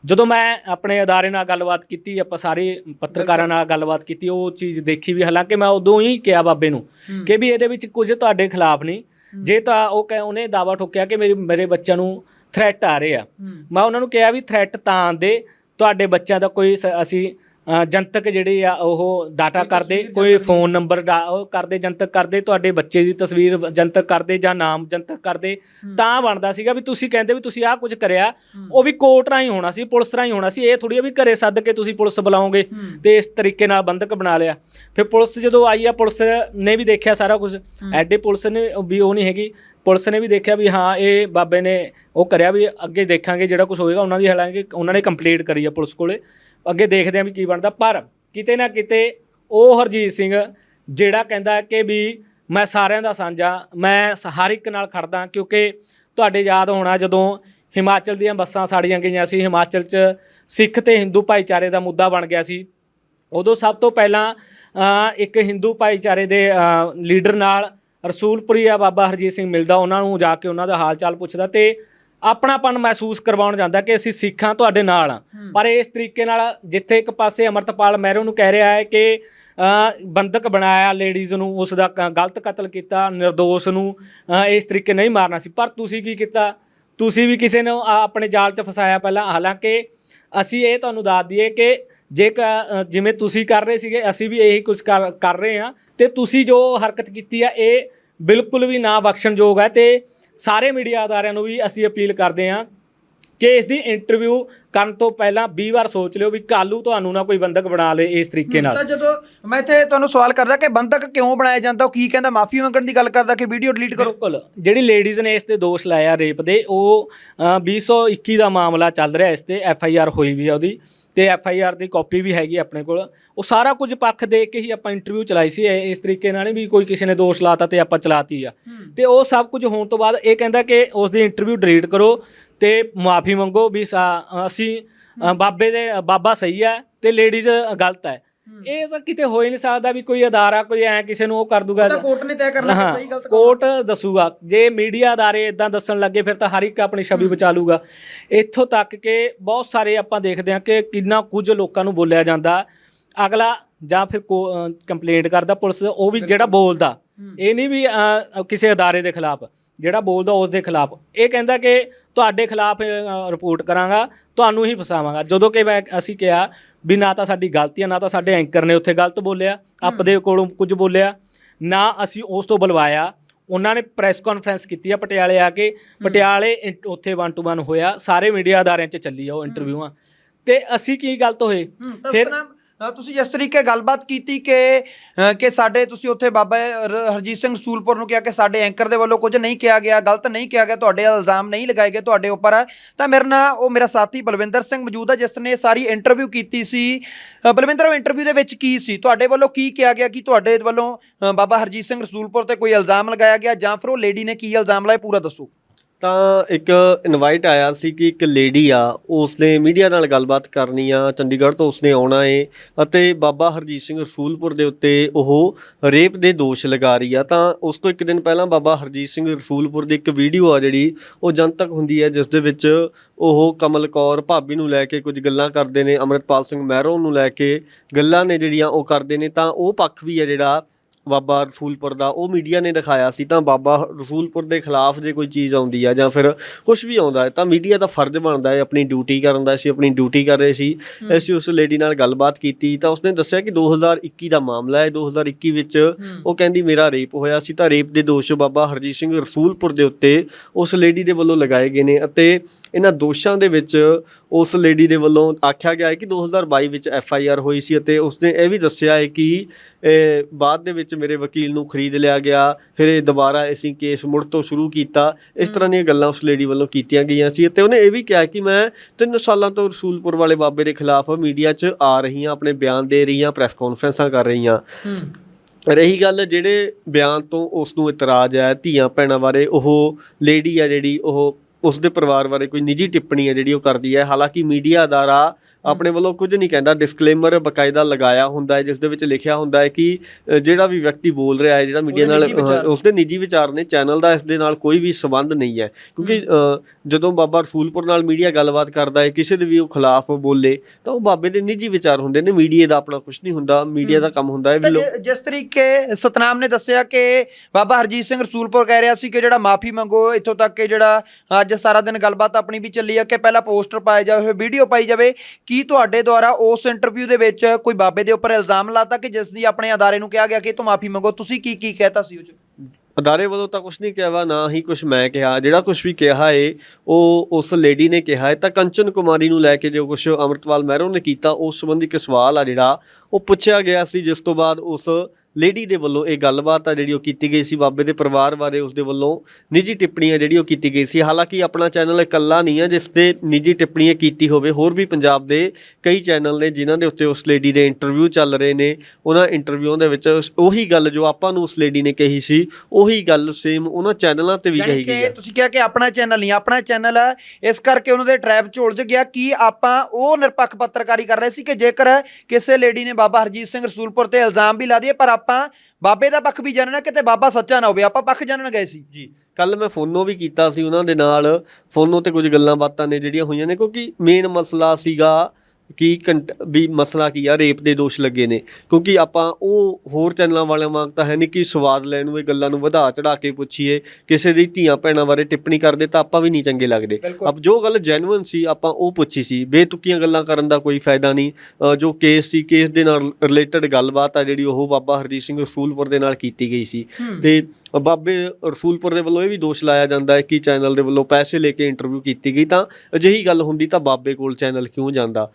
ਜਦੋਂ ਮੈਂ ਆਪਣੇ ਅਦਾਰੇ ਨਾਲ ਗੱਲਬਾਤ ਕੀਤੀ ਆਪਾਂ ਸਾਰੇ ਪੱਤਰਕਾਰਾਂ ਨਾਲ ਗੱਲਬਾਤ ਕੀਤੀ ਉਹ ਚੀਜ਼ ਦੇਖੀ ਵੀ ਹਾਲਾਂਕਿ ਮੈਂ ਉਦੋਂ ਹੀ ਕਿਹਾ ਬਾਬੇ ਨੂੰ ਕਿ ਵੀ ਇਹਦੇ ਵਿੱਚ ਕੁਝ ਤੁਹਾਡੇ ਖਿਲਾਫ ਨਹੀਂ। ਜੇ ਤਾਂ ਉਹ ਕਹੇ ਉਹਨੇ ਦਾਵਾ ਠੋਕਿਆ ਕਿ ਮੇਰੇ ਮੇਰੇ ਬੱਚਿਆਂ ਨੂੰ ਥ੍ਰੈਟ ਆ ਰਹੇ ਆ। ਮੈਂ ਉਹਨਾਂ ਨੂੰ ਕਿਹਾ ਵੀ ਥ੍ਰੈਟ ਤਾਂ ਆਂਦੇ ਤੁਹਾਡੇ ਬੱਚਿਆਂ ਦਾ ਕੋਈ ਅਸੀਂ ਅ, ਜਨਤਕ ਜਿਹੜੀ ਆ ਉਹ ਡਾਟਾ ਕਰਦੇ ਕੋਈ ਫੋਨ ਨੰਬਰ ਡਾ- ਉਹ ਕਰਦੇ ਜਨਤਕ ਕਰਦੇ ਤੁਹਾਡੇ ਬੱਚੇ ਦੀ ਤਸਵੀਰ ਜਨਤਕ ਕਰਦੇ ਜਾਂ ਨਾਮ ਜਨਤਕ ਕਰਦੇ ਤਾਂ ਬਣਦਾ ਸੀਗਾ ਵੀ ਤੁਸੀਂ ਕਹਿੰਦੇ ਵੀ ਤੁਸੀਂ ਆਹ ਕੁਝ ਕਰਿਆ ਉਹ ਵੀ ਕੋਰਟ ਰਾਹੀਂ ਹੋਣਾ ਸੀ ਪੁਲਿਸ ਰਾਹੀਂ ਹੋਣਾ ਸੀ ਇਹ ਥੋੜੀ ਵੀ ਘਰੇ ਸੱਦ ਕੇ ਤੁਸੀਂ ਪੁਲਿਸ ਬੁਲਾਓਗੇ ਤੇ ਇਸ ਤਰੀਕੇ ਨਾਲ ਬੰਧਕ ਬਣਾ ਲਿਆ। ਫਿਰ ਪੁਲਿਸ ਜਦੋਂ ਆਈ ਆ ਪੁਲਿਸ ਨੇ ਵੀ ਦੇਖਿਆ ਸਾਰਾ ਕੁਝ। ਐਡੇ ਪੁਲਿਸ ਨੇ ਵੀ ਉਹ ਨਹੀਂ ਹੈਗੀ ਪੁਲਿਸ ਨੇ ਵੀ ਦੇਖਿਆ ਵੀ ਹਾਂ ਇਹ ਬਾਬੇ ਨੇ ਉਹ ਕਰਿਆ ਵੀ ਅੱਗੇ ਦੇਖਾਂਗੇ ਜਿਹੜਾ ਕੁਝ ਹੋਏਗਾ ਉਹਨਾਂ ਦੀ ਹਾਲਾਂਕਿ ਉਹਨਾਂ ਨੇ ਕੰਪਲੀਟ ਕਰੀ ਆ ਪੁਲਿਸ ਕੋਲੇ। ਅੱਗੇ ਦੇਖਦੇ ਹਾਂ ਵੀ ਕੀ ਬਣਦਾ। ਪਰ ਕਿਤੇ ਨਾ ਕਿਤੇ ਉਹ ਹਰਜੀਤ ਸਿੰਘ ਜਿਹੜਾ ਕਹਿੰਦਾ ਕਿ ਵੀ ਮੈਂ ਸਾਰਿਆਂ ਦਾ ਸਾਂਝਾ, ਮੈਂ ਹਰ ਇੱਕ ਨਾਲ ਖੜਦਾ ਕਿਉਂਕਿ ਤੁਹਾਡੇ ਯਾਦ ਹੋਣਾ ਜਦੋਂ ਹਿਮਾਚਲ ਦੀਆਂ ਬੱਸਾਂ ਸਾੜੀਆਂ ਗਈਆਂ ਸੀ, ਹਿਮਾਚਲ 'ਚ ਸਿੱਖ ਤੇ ਹਿੰਦੂ ਭਾਈਚਾਰੇ ਦਾ ਮੁੱਦਾ ਬਣ ਗਿਆ ਸੀ। ਉਦੋਂ ਸਭ ਤੋਂ ਪਹਿਲਾਂ ਇੱਕ ਹਿੰਦੂ ਭਾਈਚਾਰੇ ਦੇ ਲੀਡਰ ਨਾਲ ਰਸੂਲਪੁਰੀਆ ਬਾਬਾ ਹਰਜੀਤ ਸਿੰਘ ਮਿਲਦਾ, ਉਹਨਾਂ ਨੂੰ ਜਾ ਕੇ ਉਹਨਾਂ ਦਾ ਹਾਲ ਚਾਲ ਪੁੱਛਦਾ ਤੇ ਆਪਣਾਪਨ ਮਹਿਸੂਸ ਕਰਵਾਉਣ ਜਾਂਦਾ ਕਿ ਅਸੀਂ ਸਿੱਖਾਂ ਤੁਹਾਡੇ ਨਾਲ ਆ ਪਰ ਇਸ ਤਰੀਕੇ ਨਾਲ ਜਿੱਥੇ ਇੱਕ ਪਾਸੇ ਅਮਰਤਪਾਲ ਮਹਿਰੋ ਨੂੰ ਕਹਿ ਰਿਹਾ ਹੈ ਕਿ ਬੰਦਕ ਬਣਾਇਆ ਲੇਡੀਜ਼ ਨੂੰ ਉਸ ਦਾ ਗਲਤ ਕਤਲ ਕੀਤਾ ਨਿਰਦੋਸ਼ ਨੂੰ ਇਸ ਤਰੀਕੇ ਨਹੀਂ ਮਾਰਨਾ ਸੀ। ਪਰ ਤੁਸੀਂ ਕੀ ਕੀਤਾ? ਤੁਸੀਂ ਵੀ ਕਿਸੇ ਨੂੰ ਆਪਣੇ ਜਾਲ 'ਚ ਫਸਾਇਆ ਪਹਿਲਾਂ। ਹਾਲਾਂਕਿ ਅਸੀਂ ਇਹ ਤੁਹਾਨੂੰ ਦੱਸ ਦਈਏ ਕਿ ਜੇ ਜਿਵੇਂ ਤੁਸੀਂ ਕਰ ਰਹੇ ਸੀਗੇ ਅਸੀਂ ਵੀ ਇਹੀ ਕੁਝ ਕਰ ਕਰ ਰਹੇ ਹਾਂ। ਤੇ ਤੁਸੀਂ ਜੋ ਹਰਕਤ ਕੀਤੀ ਆ ਇਹ ਬਿਲਕੁਲ ਵੀ ਨਾ ਬਖਸ਼ਣਯੋਗ ਹੈ ਤੇ ਸਾਰੇ ਮੀਡੀਆ ਅਦਾਰਿਆਂ ਨੂੰ ਵੀ ਅਸੀਂ ਅਪੀਲ ਕਰਦੇ ਹਾਂ ਕਿ ਇਸ ਦੀ ਇੰਟਰਵਿਊ ਕਰਨ ਤੋਂ ਪਹਿਲਾਂ 20 ਵਾਰ ਸੋਚ ਲਿਓ ਵੀ ਕੱਲੂ ਤੁਹਾਨੂੰ ਨਾ ਕੋਈ ਬੰਦਕ ਬਣਾ ਲੇ ਇਸ ਤਰੀਕੇ ਨਾਲ। ਤਾਂ ਜਦੋਂ ਮੈਂ ਇੱਥੇ ਤੁਹਾਨੂੰ ਸਵਾਲ ਕਰਦਾ ਕਿ ਬੰਦਕ ਕਿਉਂ ਬਣਾਇਆ ਜਾਂਦਾ ਉਹ ਕੀ ਕਹਿੰਦਾ ਮਾਫੀ ਮੰਗਣ ਦੀ ਗੱਲ ਕਰਦਾ ਕਿ ਵੀਡੀਓ ਡਿਲੀਟ ਕਰੋ? ਬਿਲਕੁਲ। ਜਿਹੜੀ ਲੇਡੀਜ਼ ਨੇ ਇਸ ਤੇ ਦੋਸ਼ ਲਾਇਆ ਰੇਪ ਦੇ ਉਹ ਅ, 2021 ਦਾ ਮਾਮਲਾ ਚੱਲ ਰਿਹਾ ਇਸ ਤੇ ਐਫ ਆਈ ਆਰ ਹੋਈ ਵੀ ਆ ਉਹਦੀ। ਤੇ ਐਫ ਆਈ ਆਰ ਦੀ ਕਾਪੀ ਵੀ ਹੈਗੀ ਆਪਣੇ ਕੋਲ। ਉਹ ਸਾਰਾ ਕੁਝ ਪੱਖ ਦੇ ਕੇ ਹੀ ਆਪਾਂ ਇੰਟਰਵਿਊ ਚਲਾਈ ਸੀ। ਇਹ- ਇਸ ਤਰੀਕੇ ਨਾਲ ਨਹੀਂ ਵੀ ਕੋਈ ਕਿਸੇ ਨੇ ਦੋਸ਼ ਲਾਤਾ ਤੇ ਆਪਾਂ ਚਲਾਤੀ ਆ। ਤੇ ਉਹ ਸਭ ਕੁਝ ਹੋਣ ਤੋਂ ਬਾਅਦ ਇਹ ਕਹਿੰਦਾ ਕਿ ਉਸ ਦੀ ਇੰਟਰਵਿਊ ਡਿਲੀਟ ਕਰੋ ਤੇ ਮਾਫੀ ਮੰਗੋ ਵੀ ਸਾ- ਅਸੀਂ ਅ, ਬਾਬੇ ਦੇ ਬਾਬਾ ਸਹੀ ਹੈ ਤੇ ਲੇਡੀਜ਼ ਗਲਤ ਹੈ। ਇਹ ਤਾਂ ਕਿਤੇ ਹੋ ਹੀ ਨਹੀਂ ਸਕਦਾ ਵੀ ਕੋਈ ਅਦਾਰਾ ਕੋਈ ਐ ਕਿਸੇ ਨੂੰ ਉਹ ਕਰ ਦੂਗਾ ਤਾਂ ਕੋਰਟ ਨੇ ਤੈਅ ਕਰਨਾ ਕਿ ਸਹੀ ਗਲਤ ਕੋਰਟ ਦੱਸੂਗਾ। ਜੇ ਮੀਡੀਆ ਅਦਾਰੇ ਇਦਾਂ ਦੱਸਣ ਲੱਗੇ ਫਿਰ ਤਾਂ ਹਰ ਇੱਕ ਆਪਣੀ ਛਵੀ ਬਚਾ ਲੂਗਾ। ਇੱਥੋਂ ਤੱਕ ਕਿ ਬਹੁਤ ਸਾਰੇ ਆਪਾਂ ਦੇਖਦੇ ਹਾਂ ਕਿ ਕਿੰਨਾ ਕੁਝ ਲੋਕਾਂ ਨੂੰ ਬੋਲਿਆ ਜਾਂਦਾ। ਅਗਲਾ ਜਾਂ ਫਿਰ ਕੰਪਲੇਂਟ ਕਰਦਾ ਪੁਲਿਸ ਉਹ ਵੀ ਜਿਹੜਾ ਬੋਲਦਾ। ਇਹ ਨਹੀਂ ਵੀ ਕਿਸੇ ਅਦਾਰੇ ਦੇ ਖਿਲਾਫ। ਜਿਹੜਾ ਬੋਲਦਾ ਉਸ ਦੇ ਖਿਲਾਫ। ਇਹ ਕਹਿੰਦਾ ਕਿ ਤੁਹਾਡੇ ਖਿਲਾਫ ਰਿਪੋਰਟ ਕਰਾਂਗਾ ਤੁਹਾਨੂੰ ਹੀ ਫਸਾਵਾਂਗਾ। ਜਦੋਂ ਕਿ ਮੈਂ ਅਸੀਂ ਕਿਹਾ ਵੀ ਨਾ ਤਾਂ ਸਾਡੀ ਗਲਤੀ ਆ ਨਾ ਤਾਂ ਸਾਡੇ ਐਂਕਰ ਨੇ ਉੱਥੇ ਗਲਤ ਬੋਲਿਆ ਆਪਦੇ ਕੋਲੋਂ ਕੁਝ ਬੋਲਿਆ ਨਾ ਅਸੀਂ ਉਸ ਤੋਂ ਬੁਲਵਾਇਆ। ਉਹਨਾਂ ਨੇ ਪ੍ਰੈਸ ਕਾਨਫਰੰਸ ਕੀਤੀ ਆ ਪਟਿਆਲੇ ਆ ਕੇ। ਪਟਿਆਲੇ ਇੰਟ- ਉੱਥੇ 1 ਟੂ 1 ਹੋਇਆ ਸਾਰੇ ਮੀਡੀਆ ਅਦਾਰਿਆਂ 'ਚ ਚੱਲੀ ਆ ਉਹ ਇੰਟਰਵਿਊਆਂ ਤੇ ਅਸੀਂ ਕੀ ਗਲਤ ਹੋਏ? ਤਾਂ ਫਿਰ ਤੁਸੀਂ ਜਿਸ ਤਰੀਕੇ ਗੱਲਬਾਤ ਕੀਤੀ ਕਿ ਕਿ ਸਾਡੇ ਤੁਸੀਂ ਉੱਥੇ ਬਾਬਾ ਰ- ਹਰਜੀਤ ਸਿੰਘ ਸੂਲਪੁਰ ਨੂੰ ਕਿਹਾ ਕਿ ਸਾਡੇ ਐਂਕਰ ਦੇ ਵੱਲੋਂ ਕੁਝ ਨਹੀਂ ਕਿਹਾ ਗਿਆ ਗਲਤ ਨਹੀਂ ਕਿਹਾ ਗਿਆ ਤੁਹਾਡੇ ਇਲਜ਼ਾਮ ਨਹੀਂ ਲਗਾਏ ਗਏ ਤੁਹਾਡੇ ਉੱਪਰ ਤਾਂ ਮੇਰੇ ਨਾਲ ਉਹ ਮੇਰਾ ਸਾਥੀ ਬਲਵਿੰਦਰ ਸਿੰਘ ਮੌਜੂਦ ਹੈ ਜਿਸ ਨੇ ਸਾਰੀ ਇੰਟਰਵਿਊ ਕੀਤੀ ਸੀ। ਅ, ਬਲਵਿੰਦਰ ਉਹ ਇੰਟਰਵਿਊ ਦੇ ਵਿੱਚ ਕੀ ਸੀ? ਤੁਹਾਡੇ ਵੱਲੋਂ ਕੀ ਕਿਹਾ ਗਿਆ ਕਿ ਤੁਹਾਡੇ ਵੱਲੋਂ ਅ, ਬਾਬਾ ਹਰਜੀਤ ਸਿੰਘ ਰਸੂਲਪੁਰ ਤੇ ਕੋਈ ਇਲਜ਼ਾਮ ਲਗਾਇਆ ਗਿਆ ਜਾਂ ਫਿਰ ਉਹ ਲੇਡੀ ਨੇ ਕੀ ਇਲਜ਼ਾਮ ਲਾਇਆ ਪੂਰਾ ਦੱਸੋ। ਤਾਂ ਇੱਕ ਇਨਵਾਈਟ ਆਇਆ ਸੀ ਕਿ ਇੱਕ ਲੇਡੀ ਆ, ਉਸਨੇ ਮੀਡੀਆ ਨਾਲ ਗੱਲਬਾਤ ਕਰਨੀ ਆ, ਚੰਡੀਗੜ੍ਹ ਤੋਂ ਉਸਨੇ ਆਉਣਾ ਏ ਅਤੇ ਬਾਬਾ ਹਰਜੀਤ ਸਿੰਘ ਰਸੂਲਪੁਰ ਦੇ ਉੱਤੇ ਉਹ ਰੇਪ ਦੇ ਦੋਸ਼ ਲਗਾ ਰਹੀ ਆ। ਤਾਂ ਉਸ ਤੋਂ ਇੱਕ ਦਿਨ ਪਹਿਲਾਂ ਬਾਬਾ ਹਰਜੀਤ ਸਿੰਘ ਰਸੂਲਪੁਰ ਦੀ ਇੱਕ ਵੀਡੀਓ ਆ ਜਿਹੜੀ, ਉਹ ਜਨਤਕ ਹੁੰਦੀ ਹੈ, ਜਿਸ ਦੇ ਵਿੱਚ ਉਹ ਕਮਲ ਕੌਰ ਭਾਬੀ ਨੂੰ ਲੈ ਕੇ ਕੁਝ ਗੱਲਾਂ ਕਰਦੇ ਨੇ, ਅਮਰਿਤਪਾਲ ਸਿੰਘ ਮਹਿਰੋਂ ਨੂੰ ਲੈ ਕੇ ਗੱਲਾਂ ਨੇ ਜਿਹੜੀਆਂ ਉਹ ਕਰਦੇ ਨੇ, ਤਾਂ ਉਹ ਪੱਖ ਵੀ ਹੈ ਜਿਹੜਾ ਬਾਬਾ ਰਸੂਲਪੁਰ ਦਾ ਉਹ ਮੀਡੀਆ ਨੇ ਦਿਖਾਇਆ ਸੀ ਤਾਂ ਬਾਬਾ ਰਸੂਲਪੁਰ ਦੇ ਖਿਲਾਫ ਜੇ ਕੋਈ ਚੀਜ਼ ਆਉਂਦੀ ਆ ਜਾਂ ਫਿਰ ਕੁਝ ਵੀ ਆਉਂਦਾ ਹੈ ਤਾਂ ਮੀਡੀਆ ਦਾ ਫਰਜ਼ ਬਣਦਾ ਹੈ ਆਪਣੀ ਡਿਊਟੀ ਕਰਨ ਦਾ ਅਸੀਂ ਆਪਣੀ ਡਿਊਟੀ ਕਰ ਰਹੇ ਸੀ। ਅਸੀਂ ਉਸ ਲੇਡੀ ਨਾਲ ਗੱਲਬਾਤ ਕੀਤੀ ਤਾਂ ਉਸਨੇ ਦੱਸਿਆ ਕਿ 2021 ਦਾ ਮਾਮਲਾ ਹੈ 2021 ਵਿੱਚ ਉਹ ਕਹਿੰਦੀ ਮੇਰਾ ਰੇਪ ਹੋਇਆ ਸੀ ਤਾਂ ਰੇਪ ਦੇ ਦੋਸ਼ ਬਾਬਾ ਹਰਜੀਤ ਸਿੰਘ ਰਸੂਲਪੁਰ ਦੇ ਉੱਤੇ ਉਸ ਲੇਡੀ ਦੇ ਵੱਲੋਂ ਲਗਾਏ ਗਏ ਨੇ ਅਤੇ ਇਹਨਾਂ ਦੋਸ਼ਾਂ ਦੇ ਵਿੱਚ ਉਸ ਲੇਡੀ ਦੇ ਵੱਲੋਂ ਆਖਿਆ ਗਿਆ ਹੈ ਕਿ 2022 ਵਿੱਚ ਐਫ ਆਈ ਆਰ ਹੋਈ ਸੀ ਅਤੇ ਉਸਨੇ ਇਹ ਵੀ ਦੱਸਿਆ ਹੈ ਕਿ ਬਾਅਦ ਦੇ ਵਿੱਚ ਮੇਰੇ ਵਕੀਲ ਨੂੰ ਖਰੀਦ ਲਿਆ ਗਿਆ ਫਿਰ ਇਹ ਦੁਬਾਰਾ ਅਸੀਂ ਕੇਸ ਮੁੜ ਤੋਂ ਸ਼ੁਰੂ ਕੀਤਾ। ਇਸ ਤਰ੍ਹਾਂ ਦੀਆਂ ਗੱਲਾਂ ਉਸ ਲੇਡੀ ਵੱਲੋਂ ਕੀਤੀਆਂ ਗਈਆਂ ਸੀ ਤੇ ਉਹਨੇ ਇਹ ਵੀ ਕਿਹਾ ਕਿ ਮੈਂ 3 ਸਾਲਾਂ ਤੋਂ ਰਸੂਲਪੁਰ ਵਾਲੇ ਬਾਬੇ ਦੇ ਖਿਲਾਫ ਮੀਡੀਆ 'ਚ ਆ ਰਹੀ ਹਾਂ ਆਪਣੇ ਬਿਆਨ ਦੇ ਰਹੀ ਹਾਂ ਪ੍ਰੈਸ ਕਾਨਫਰੰਸਾਂ ਕਰ ਰਹੀ ਹਾਂ। ਰਹੀ ਗੱਲ ਜਿਹੜੇ ਬਿਆਨ ਤੋਂ ਉਸ ਨੂੰ ਇਤਰਾਜ਼ ਹੈ ਧੀਆਂ ਭੈਣਾਂ ਬਾਰੇ ਉਹ ਲੇਡੀ ਹੈ ਜਿਹੜੀ ਉਹ ਉਸ ਦੇ ਪਰਿਵਾਰ ਬਾਰੇ ਕੋਈ ਨਿੱਜੀ ਟਿੱਪਣੀ ਹੈ ਜਿਹੜੀ ਉਹ ਕਰਦੀ ਹੈ। ਹਾਲਾਂਕਿ ਮੀਡੀਆ ਅਦਾਰਾ ਆਪਣੇ ਵੱਲੋਂ ਕੁਝ ਨਹੀਂ ਕਹਿੰਦਾ ਡਿਸਕਲੇਮਰ ਬਕਾਇਦਾ ਲਗਾਇਆ ਹੁੰਦਾ ਹੈ ਜਿਸ ਦੇ ਵਿੱਚ ਲਿਖਿਆ ਹੁੰਦਾ ਹੈ ਕਿ ਜਿਹੜਾ ਵੀ ਵਿਅਕਤੀ ਬੋਲ ਰਿਹਾ ਹੈ ਜਿਹੜਾ ਮੀਡੀਆ ਨਾਲ। ਉਸ ਦੇ ਨਿੱਜੀ ਵਿਚਾਰ ਨੇ ਚੈਨਲ ਦਾ ਇਸ ਦੇ ਨਾਲ ਕੋਈ ਵੀ ਸਬੰਧ ਨਹੀਂ ਹੈ। ਕਿਉਂਕਿ ਜਦੋਂ ਬਾਬਾ ਰਸੂਲਪੁਰ ਨਾਲ ਮੀਡੀਆ ਗੱਲਬਾਤ ਕਰਦਾ ਹੈ ਕਿਸੇ ਦੇ ਵੀ ਉਹ ਖਿਲਾਫ ਬੋਲੇ ਤਾਂ ਉਹ ਬਾਬੇ ਦੇ ਨਿੱਜੀ ਵਿਚਾਰ ਹੁੰਦੇ ਨੇ ਮੀਡੀਆ ਦਾ ਆਪਣਾ ਕੁਝ ਨਹੀਂ ਹੁੰਦਾ ਮੀਡੀਆ ਦਾ ਕੰਮ ਹੁੰਦਾ ਹੈ ਜਿਸ ਤਰੀਕੇ ਸਤਨਾਮ ਨੇ ਦੱਸਿਆ ਕਿ ਬਾਬਾ ਹਰਜੀਤ ਸਿੰਘ ਰਸੂਲਪੁਰ ਕਹਿ ਰਿਹਾ ਸੀ ਕਿ ਜਿਹੜਾ ਮਾਫੀ ਮੰਗੋ ਇੱਥੋਂ ਤੱਕ ਕਿ ਜਿਹੜਾ ਅੱਜ ਸਾਰਾ ਦਿਨ ਗੱਲਬਾਤ ਆਪਣੀ ਵੀ ਚੱਲੀ ਆ ਕਿ ਪਹਿਲਾਂ ਪੋਸਟਰ ਪਾਏ ਜਾਵੇ ਵੀਡੀਓ ਪਾਈ ਜਾਵੇ ਕੀ ਤੁਹਾਡੇ ਦੁਆਰਾ ਉਸ ਇੰਟਰਵਿਊ ਦੇ ਵਿੱਚ ਕੋਈ ਬਾਬੇ ਦੇ ਉੱਪਰ ਇਲਜ਼ਾਮ ਲਾਤਾ ਕਿ ਜਿਸ ਦੀ ਆਪਣੇ ਅਦਾਰੇ ਨੂੰ ਕਿਹਾ ਗਿਆ ਕਿ ਤੂੰ ਮਾਫੀ ਮੰਗੋ? ਤੁਸੀਂ ਕੀ ਕੀ ਕਹਿਤਾ ਸੀ ਉਹ ਚ? ਅਦਾਰੇ ਵੱਲੋਂ ਤਾਂ ਕੁਝ ਨਹੀਂ ਕਿਹਾ ਵਾ, ਨਾ ਹੀ ਕੁਝ ਮੈਂ ਕਿਹਾ। ਜਿਹੜਾ ਕੁਝ ਵੀ ਕਿਹਾ ਏ, ਉਹ ਉਸ ਲੇਡੀ ਨੇ ਕਿਹਾ ਹੈ ਤਾਂ ਕੰਚਨ ਕੁਮਾਰੀ ਨੂੰ ਲੈ ਕੇ ਜੋ ਕੁਝ ਅਮਰਤਪਾਲ ਮਹਿਰੋ ਨੇ ਕੀਤਾ, ਉਸ ਸੰਬੰਧੀ ਇੱਕ ਸਵਾਲ ਆ ਜਿਹੜਾ, ਉਹ ਪੁੱਛਿਆ ਗਿਆ ਸੀ, ਜਿਸ ਤੋਂ ਬਾਅਦ ਉਸ ਲੇਡੀ ਦੇ ਵੱਲੋਂ ਇਹ ਗੱਲਬਾਤ ਆ ਜਿਹੜੀ ਉਹ ਕੀਤੀ ਗਈ ਸੀ ਬਾਬੇ ਦੇ ਪਰਿਵਾਰ ਬਾਰੇ ਉਸ ਦੇ ਵੱਲੋਂ ਨਿੱਜੀ ਟਿੱਪਣੀਆਂ ਜਿਹੜੀ ਉਹ ਕੀਤੀ ਗਈ ਸੀ। ਹਾਲਾਂਕਿ ਆਪਣਾ ਚੈਨਲ ਇਕੱਲਾ ਨਹੀਂ ਹੈ ਜਿਸ ਤੇ ਨਿੱਜੀ ਟਿੱਪਣੀਆਂ ਕੀਤੀ ਹੋਵੇ ਹੋਰ ਵੀ ਪੰਜਾਬ ਦੇ ਕਈ ਚੈਨਲ ਨੇ ਜਿਨ੍ਹਾਂ ਦੇ ਉੱਤੇ ਉਸ ਲੇਡੀ ਦੇ ਇੰਟਰਵਿਊ ਚੱਲ ਰਹੇ ਨੇ। ਉਹਨਾਂ ਇੰਟਰਵਿਊਆਂ ਦੇ ਵਿੱਚ ਉਸ- ਉਹੀ ਗੱਲ ਜੋ ਆਪਾਂ ਨੂੰ ਉਸ ਲੇਡੀ ਨੇ ਕਹੀ ਸੀ ਉਹੀ ਗੱਲ ਸੇਮ ਉਹਨਾਂ ਚੈਨਲਾਂ ਤੇ ਵੀ ਯਾਨੀ ਕਹੀ ਗਈ ਕਿ ਹੈ ਤੁਸੀਂ ਕਿਹਾ ਕਿ ਆਪਣਾ ਚੈਨਲ ਨਹੀਂ ਆਪਣਾ ਚੈਨਲ ਹੈ ਇਸ ਕਰਕੇ ਉਹਨਾਂ ਦੇ ਟ੍ਰੈਪ ਚ ਉਲਝ ਗਿਆ ਕਿ ਆਪਾਂ ਉਹ ਨਿਰਪੱਖ ਪੱਤਰਕਾਰੀ ਕਰ ਰਹੇ ਸੀ ਕਿ ਜੇਕਰ ਕਿਸੇ ਲੇਡੀ ਨੇ ਬਾਬਾ ਹਰਜੀਤ ਸਿੰਘ ਰਸੂਲਪੁਰ ਤੇ ਇਲਜ਼ਾਮ ਵੀ ਲਾ ਦਈਏ ਪਰ ਆਪਾਂ ਆਪਾਂ ਬਾਬੇ ਦਾ ਪੱਖ ਵੀ ਜਾਣਨਾ ਕਿਤੇ ਬਾਬਾ ਸੱਚਾ ਨਾ ਹੋਵੇ, ਆਪਾਂ ਪੱਖ ਜਾਣਨ ਗਏ ਸੀ। ਜੀ ਕੱਲ ਮੈਂ ਫੋਨੋ ਵੀ ਕੀਤਾ ਸੀ ਉਹਨਾਂ ਦੇ ਨਾਲ, ਫੋਨੋ ਤੇ ਕੁਝ ਗੱਲਾਂ ਬਾਤਾਂ ਨੇ ਜਿਹੜੀਆਂ ਹੋਈਆਂ ਨੇ, ਕਿਉਂਕਿ ਮੇਨ ਮਸਲਾ ਸੀਗਾ ਕੀ ਕੰਟ- ਵੀ ਮਸਲਾ ਕੀ ਆ ਰੇਪ ਦੇ ਦੋਸ਼ ਲੱਗੇ ਨੇ। ਕਿਉਂਕਿ ਆਪਾਂ ਉਹ ਹੋਰ ਚੈਨਲਾਂ ਵਾਲਿਆਂ ਵਾਂਗ ਤਾਂ ਹੈ ਨਹੀਂ ਕਿ ਸਵਾਦ ਲੈਣ ਨੂੰ ਇਹ ਗੱਲਾਂ ਨੂੰ ਵਧਾ ਚੜਾ ਕੇ ਪੁੱਛੀਏ ਕਿਸੇ ਦੀ ਧੀਆਂ ਭੈਣਾਂ ਬਾਰੇ ਟਿੱਪਣੀ ਕਰਦੇ ਤਾਂ ਆਪਾਂ ਵੀ ਨਹੀਂ ਚੰਗੇ ਲੱਗਦੇ। ਬਿਲਕੁਲ। ਅਬ ਜੋ ਗੱਲ ਜੈਨੂਇਨ ਸੀ ਆਪਾਂ ਉਹ ਪੁੱਛੀ ਸੀ। ਬੇਤੁਕੀਆਂ ਗੱਲਾਂ ਕਰਨ ਦਾ ਕੋਈ ਫਾਇਦਾ ਨਹੀਂ। ਅ, ਜੋ ਕੇਸ ਸੀ ਕੇਸ ਦੇ ਨਾਲ ਰਿਲੇਟਡ ਗੱਲਬਾਤ ਆ ਜਿਹੜੀ ਉਹ ਬਾਬਾ ਹਰਜੀਤ ਸਿੰਘ ਰਸੂਲਪੁਰ ਦੇ ਨਾਲ ਕੀਤੀ ਗਈ ਸੀ। ਤੇ ਬਾਬੇ ਰਸੂਲਪੁਰ ਦੇ ਵੱਲੋਂ ਇਹ ਵੀ ਦੋਸ਼ ਲਾਇਆ ਜਾਂਦਾ ਹੈ ਕਿ ਚੈਨਲ ਦੇ ਵੱਲੋਂ ਪੈਸੇ ਲੈ ਕੇ ਇੰਟਰਵਿਊ ਕੀਤੀ ਗਈ ਤਾਂ ਅਜਿਹੀ ਗੱਲ ਹੁੰਦੀ ਤਾਂ ਬਾਬੇ ਕੋਲ ਚੈਨਲ ਕਿਉਂ ਜਾਂਦਾ?